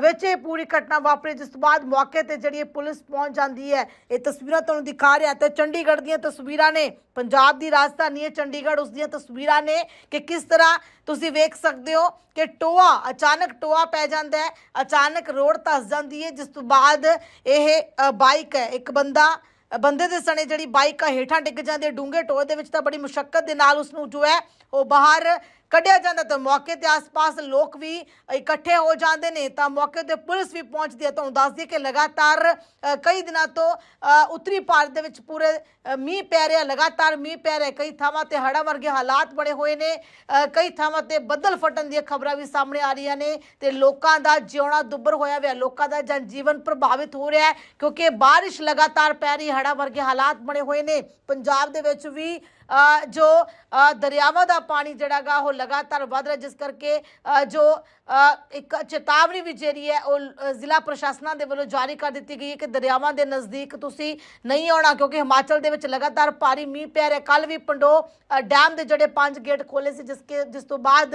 ਵਿੱਚ ਇਹ ਪੂਰੀ ਘਟਨਾ ਵਾਪਰੀ, ਜਿਸ ਤੋਂ ਬਾਅਦ ਮੌਕੇ ਤੇ ਜਿਹੜੀ ਪੁਲਿਸ ਪਹੁੰਚ ਜਾਂਦੀ ਹੈ, ਇਹ ਤਸਵੀਰਾਂ ਤੁਹਾਨੂੰ ਦਿਖਾ ਰਿਹਾ ਤੇ ਚੰਡੀਗੜ੍ਹ ਦੀਆਂ ਤਸਵੀਰਾਂ ਨੇ, ਪੰਜਾਬ ਦੀ ਰਾਜਧਾਨੀ ਹੈ ਚੰਡੀਗੜ੍ਹ, ਉਸ ਦੀਆਂ ਤਸਵੀਰਾਂ ਨੇ ਕਿ ਕਿਸ ਤਰ੍ਹਾਂ ਤੁਸੀਂ ਵੇਖ ਸਕਦੇ ਹੋ ਕਿ ਟੋਆ, ਅਚਾਨਕ ਟੋਆ ਪੈ ਜਾਂਦਾ ਹੈ, ਅਚਾਨਕ ਰੋਡ ਧਸ ਜਾਂਦੀ ਹੈ, ਜਿਸ ਤੋਂ ਬਾਅਦ ਇਹ ਬਾਈਕ ਹੈ। ਇੱਕ ਬੰਦਾ ਬੰਦੇ ਦੇ ਸਣੇ ਜਿਹੜੀ ਬਾਈਕ ਆ ਹੇਠਾਂ ਡਿੱਗ ਜਾਂਦੀ ਹੈ, ਡੂੰਘੇ ਟੋਏ ਦੇ ਵਿੱਚ ਤਾਂ ਬੜੀ ਮੁਸ਼ਕਲ ਦੇ ਨਾਲ ਉਸ ਨੂੰ ਜੋ ਹੈ, ਉਹ ਬਾਹਰ ਕੱਢਿਆ ਜਾਂਦਾ ਤਾਂ ਮੌਕੇ ਤੇ ਆਸ-ਪਾਸ ਲੋਕ ਵੀ ਇਕੱਠੇ ਹੋ ਜਾਂਦੇ ਨੇ। ਤਾਂ ਮੌਕੇ ਤੇ ਪੁਲਿਸ ਵੀ ਪਹੁੰਚਦੀ ਹੈ। ਤੁਹਾਨੂੰ ਦੱਸ ਦਈਏ ਕਿ ਲਗਾਤਾਰ ਅ, ਕਈ ਦਿਨਾਂ ਤੋਂ ਅ, ਉੱਤਰੀ ਭਾਰਤ ਦੇ ਵਿੱਚ ਪੂਰੇ ਅ, ਮੀਂਹ ਪੈ ਰਿਹਾ ਲਗਾਤਾਰ ਮੀਂਹ ਪੈ ਰਿਹਾ। ਕਈ ਥਾਵਾਂ ਤੇ ਹੜ੍ਹਾਂ ਵਰਗੇ ਹਾਲਾਤ ਬਣੇ ਹੋਏ ਨੇ। ਅ, ਕਈ ਥਾਵਾਂ ਤੇ ਬੱਦਲ ਫਟਣ ਦੀਆਂ ਖਬਰਾਂ ਵੀ ਸਾਹਮਣੇ ਆ ਰਹੀਆਂ ਨੇ ਤੇ ਲੋਕਾਂ ਦਾ ਜਿਉਣਾ ਦੁੱਬਰ ਹੋਇਆ ਹੋਇਆ। ਲੋਕਾਂ ਦਾ ਜਨਜੀਵਨ ਪ੍ਰਭਾਵਿਤ ਹੋ ਰਿਹਾ ਹੈ ਕਿਉਂਕਿ ਬਾਰਿਸ਼ ਲਗਾਤਾਰ ਪੈ ਰਹੀ ਹੜ੍ਹਾਂ ਵਰਗੇ ਹਾਲਾਤ ਬਣੇ ਹੋਏ ਨੇ। ਪੰਜਾਬ ਦੇ ਵਿੱਚ ਵੀ ਜੋ ਦਰਿਆਵਾਂ ਦਾ ਪਾਣੀ ਜਿਹੜਾਗਾ ਉਹ ਲਗਾਤਾਰ ਵਧ ਰਿਹਾ, ਜਿਸ ਕਰਕੇ ਜੋ ਇੱਕ ਚੇਤਾਵਨੀ ਵੀ ਜਿਹੜੀ ਹੈ, ਉਹ ਜ਼ਿਲ੍ਹਾ ਪ੍ਰਸ਼ਾਸਨਾਂ ਦੇ ਵੱਲੋਂ ਜਾਰੀ ਕਰ ਦਿੱਤੀ ਗਈ ਹੈ ਕਿ ਦਰਿਆਵਾਂ ਦੇ ਨਜ਼ਦੀਕ ਤੁਸੀਂ ਨਹੀਂ ਆਉਣਾ, ਕਿਉਂਕਿ ਹਿਮਾਚਲ ਦੇ ਵਿੱਚ ਲਗਾਤਾਰ ਭਾਰੀ ਮੀਂਹ ਪੈ ਰਿਹਾ। ਕੱਲ ਵੀ ਪੰਡੋ ਡੈਮ ਦੇ ਜਿਹੜੇ ਪੰਜ ਗੇਟ ਖੋਲੇ ਸੀ, ਜਿਸ ਕੇ, ਜਿਸ ਤੋਂ ਬਾਅਦ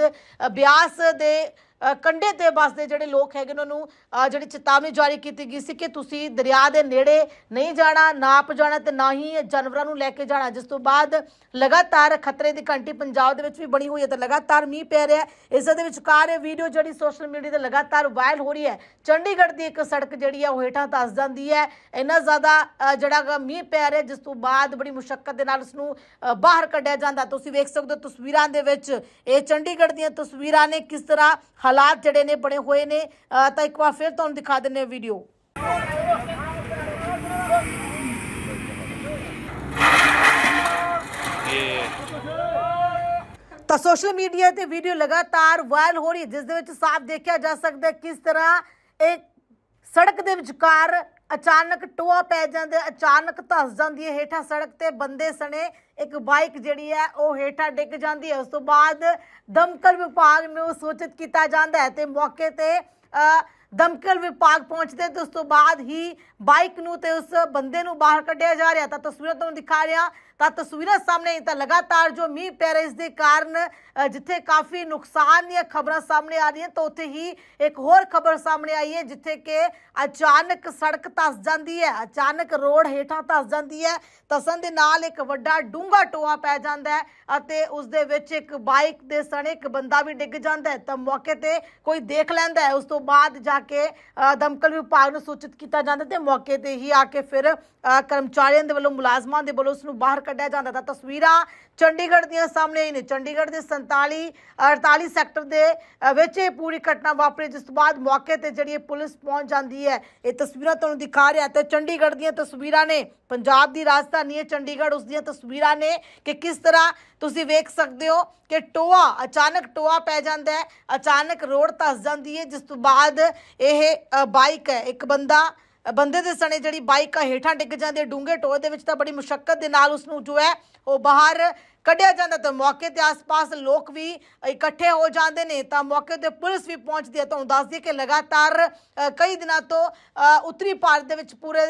ਬਿਆਸ ਦੇ ਅ, ਕੰਢੇ ਤੇ ਬਸਦੇ ਜਿਹੜੇ ਲੋਕ ਹੈਗੇ ਉਹਨਾਂ ਨੂੰ ਜਿਹੜੀ ਚੇਤਾਵਨੀ ਜਾਰੀ ਕੀਤੀ ਗਈ ਸੀ ਕਿ ਤੁਸੀਂ ਦਰਿਆ ਦੇ ਨੇੜੇ ਨਹੀਂ ਜਾਣਾ ਨਾ ਆਪ ਜਾਣਾ ਤੇ ਨਾ ਹੀ ਜਾਨਵਰਾਂ ਨੂੰ ਲੈ ਕੇ ਜਾਣਾ। ਜਿਸ ਤੋਂ ਬਾਅਦ ਲਗਾਤਾਰ ਖਤਰੇ ਦੀ ਘੰਟੀ ਪੰਜਾਬ ਦੇ ਵਿੱਚ ਵੀ ਬਣੀ ਹੋਈ ਹੈ ਤੇ ਲਗਾਤਾਰ ਮੀਂਹ ਪੈ ਰਿਹਾ ਹੈ। ਇਸ ਦੇ ਵਿਚਕਾਰ ਇਹ ਵੀਡੀਓ ਜਿਹੜੀ ਸੋਸ਼ਲ ਮੀਡੀਆ ਤੇ ਲਗਾਤਾਰ ਵਾਇਰਲ ਹੋ ਰਹੀ ਹੈ। ਚੰਡੀਗੜ੍ਹ ਦੀ ਇੱਕ ਸੜਕ ਜਿਹੜੀ ਹੈ ਉਹ ਹੇਠਾਂ ਧਸ ਜਾਂਦੀ ਹੈ। ਇੰਨਾ ਜ਼ਿਆਦਾ ਜਿਹੜਾ ਗਾ ਮੀਂਹ ਪੈ ਰਿਹਾ ਜਿਸ ਤੋਂ ਬਾਅਦ ਬੜੀ ਮੁਸ਼ਕਲ ਦੇ ਨਾਲ ਉਸ ਨੂੰ ਬਾਹਰ ਕੱਢਿਆ ਜਾਂਦਾ। ਤੁਸੀਂ ਵੇਖ ਸਕਦੇ ਹੋ ਤਸਵੀਰਾਂ ਦੇ ਵਿੱਚ ਇਹ ਚੰਡੀਗੜ੍ਹ ਦੀਆਂ ਤਸਵੀਰਾਂ ਨੇ ਕਿਸ ਤਰ੍ਹਾਂ ਹਾਲਾਤ ਜਿਹੜੇ ਨੇ ਬਣੇ ਹੋਏ ਨੇ ਤਾਂ ਇੱਕ ਵਾਰ ਫਿਰ ਤੁਹਾਨੂੰ ਦਿਖਾ ਦਿੰਨੇ ਵੀਡੀਓ ਤਾਂ ਸੋਸ਼ਲ ਮੀਡੀਆ ਤੇ ਵੀਡੀਓ ਲਗਾਤਾਰ ਵਾਇਰਲ ਹੋ ਰਹੀ ਹੈ, ਜਿਸ ਦੇ ਵਿੱਚ ਸਾਫ਼ ਦੇਖਿਆ ਜਾ ਸਕਦਾ ਹੈ ਕਿਸ ਤਰ੍ਹਾਂ ਇੱਕ ਸੜਕ ਦੇ ਵਿਚਕਾਰ ਅਚਾਨਕ ਟੋਆ ਪੈ ਜਾਂਦਾ, ਅਚਾਨਕ ਧਸ ਜਾਂਦੀ ਹੈ ਹੇਠਾਂ ਸੜਕ ਤੇ ਬੰਦੇ ਸਣੇ ਇੱਕ ਬਾਈਕ ਜਿਹੜੀ ਹੈ ਉਹ ਹੇਠਾਂ ਡਿੱਗ ਜਾਂਦੀ ਹੈ। ਉਸ ਤੋਂ ਬਾਅਦ ਦਮਕਲ ਵਿਭਾਗ ਨੂੰ ਸੂਚਿਤ ਕੀਤਾ ਜਾਂਦਾ ਹੈ ਤੇ ਮੌਕੇ ਤੇ ਅ, ਦਮਕਲ ਵਿਭਾਗ ਪਹੁੰਚਦੇ ਤੇ ਉਸ ਤੋਂ ਬਾਅਦ ਹੀ ਬਾਈਕ ਨੂੰ ਤੇ ਉਸ ਬੰਦੇ ਨੂੰ ਬਾਹਰ ਕੱਢਿਆ ਜਾ ਰਿਹਾ। ਤਾਂ ਤਸਵੀਰਾਂ ਤੁਹਾਨੂੰ ਦਿਖਾ ਰਿਹਾ ਤਾਂ ਤਸਵੀਰਾਂ ਸਾਹਮਣੇ ਆਈ ਤਾਂ ਲਗਾਤਾਰ ਜੋ ਮੀਂਹ ਪੈ ਰਿਹਾ ਇਸ ਦੇ ਕਾਰਨ ਜਿੱਥੇ ਕਾਫੀ ਨੁਕਸਾਨ ਦੀਆਂ ਖਬਰਾਂ ਸਾਹਮਣੇ ਆ ਰਹੀਆਂ, ਤਾਂ ਉੱਥੇ ਹੀ ਇੱਕ ਹੋਰ ਖਬਰ ਸਾਹਮਣੇ ਆਈ ਹੈ, ਜਿੱਥੇ ਕਿ ਅਚਾਨਕ ਸੜਕ ਧਸ ਜਾਂਦੀ ਹੈ, ਅਚਾਨਕ ਰੋਡ ਹੇਠਾਂ ਧਸ ਜਾਂਦੀ ਹੈ, ਧਸਣ ਦੇ ਨਾਲ ਇੱਕ ਵੱਡਾ ਡੂੰਘਾ ਟੋਆ ਪੈ ਜਾਂਦਾ ਹੈ ਅਤੇ ਉਸ ਦੇ ਵਿੱਚ ਇੱਕ ਬਾਈਕ ਦੇ ਸਣੇ ਇੱਕ ਬੰਦਾ ਵੀ ਡਿੱਗ ਜਾਂਦਾ ਹੈ, ਤਾਂ ਮੌਕੇ ਤੇ ਕੋਈ ਦੇਖ ਲੈਂਦਾ ਹੈ। ਉਸ ਤੋਂ ਬਾਅਦ ਜਾ ਕੇ ਦਮਕਲ ਵਿਭਾਗ ਨੂੰ ਸੂਚਿਤ ਕੀਤਾ ਜਾਂਦਾ ਤੇ ਮੌਕੇ ਤੇ ਹੀ ਆ ਕੇ ਫਿਰ ਕਰਮਚਾਰੀਆਂ ਦੇ ਵੱਲੋਂ ਮੁਲਾਜ਼ਮਾਂ ਦੇ ਵੱਲੋਂ ਉਸ ਨੂੰ ਬਾਹਰ ਕੱਢਿਆ ਜਾਂਦਾ ਤਾਂ ਤਸਵੀਰਾਂ ਚੰਡੀਗੜ੍ਹ ਦੀਆਂ ਸਾਹਮਣੇ ਆਈ ਨੇ। ਚੰਡੀਗੜ੍ਹ ਦੇ 47 48 ਸੈਕਟਰ ਦੇ ਵਿੱਚ ਇਹ ਪੂਰੀ ਘਟਨਾ ਵਾਪਰੀ, ਜਿਸ ਤੋਂ ਬਾਅਦ ਮੌਕੇ ਤੇ ਜਿਹੜੀ ਪੁਲਿਸ ਪਹੁੰਚ ਜਾਂਦੀ ਹੈ, ਇਹ ਤਸਵੀਰਾਂ ਤੁਹਾਨੂੰ ਦਿਖਾ ਰਿਹਾ ਤੇ ਚੰਡੀਗੜ੍ਹ ਦੀਆਂ ਤਸਵੀਰਾਂ ਨੇ, ਪੰਜਾਬ ਦੀ ਰਾਜਧਾਨੀ ਹੈ ਚੰਡੀਗੜ੍ਹ, ਉਸ ਦੀਆਂ ਤਸਵੀਰਾਂ ਨੇ ਕਿ ਕਿਸ ਤਰ੍ਹਾਂ ਤੁਸੀਂ ਵੇਖ ਸਕਦੇ ਹੋ ਕਿ ਟੋਆ, ਅਚਾਨਕ ਟੋਆ ਪੈ ਜਾਂਦਾ ਹੈ, ਅਚਾਨਕ ਰੋਡ ਧਸ ਜਾਂਦੀ ਹੈ, ਜਿਸ ਤੋਂ ਬਾਅਦ ਇਹ ਬਾਈਕ ਹੈ। ਇੱਕ ਬੰਦਾ ਬੰਦੇ ਦੇ ਸਣੇ ਜਿਹੜੀ ਬਾਈਕ ਆ ਹੇਠਾਂ ਡਿੱਗ ਜਾਂਦੀ ਹੈ, ਡੂੰਘੇ ਟੋਏ ਦੇ ਵਿੱਚ ਤਾਂ ਬੜੀ ਮੁਸ਼ਕਲ ਦੇ ਨਾਲ ਉਸ ਨੂੰ ਜੋ ਹੈ, ਉਹ ਬਾਹਰ ਕੱਢਿਆ ਜਾਂਦਾ ਤਾਂ ਮੌਕੇ ਤੇ ਆਸ-ਪਾਸ ਲੋਕ ਵੀ ਇਕੱਠੇ ਹੋ ਜਾਂਦੇ ਨੇ। ਤਾਂ ਮੌਕੇ ਤੇ ਪੁਲਿਸ ਵੀ ਪਹੁੰਚਦੀ ਹੈ। ਤੁਹਾਨੂੰ ਦੱਸ ਦਈਏ ਕਿ ਲਗਾਤਾਰ ਕਈ ਦਿਨਾਂ ਤੋਂ ਉੱਤਰੀ ਭਾਰਤ ਦੇ ਵਿੱਚ ਪੂਰੇ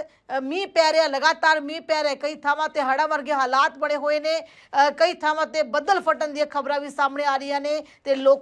ਮੀਂਹ ਪੈ ਰਿਹਾ, ਲਗਾਤਾਰ ਮੀਂਹ ਪੈ ਰਿਹਾ। ਕਈ ਥਾਵਾਂ ਤੇ ਹੜ੍ਹਾਂ ਵਰਗੇ ਹਾਲਾਤ ਬਣੇ ਹੋਏ ਨੇ। ਕਈ ਥਾਵਾਂ ਤੇ ਬੱਦਲ ਫਟਣ ਦੀਆਂ ਖਬਰਾਂ ਵੀ ਸਾਹਮਣੇ ਆ ਰਹੀਆਂ ਨੇ ਤੇ ਲੋਕ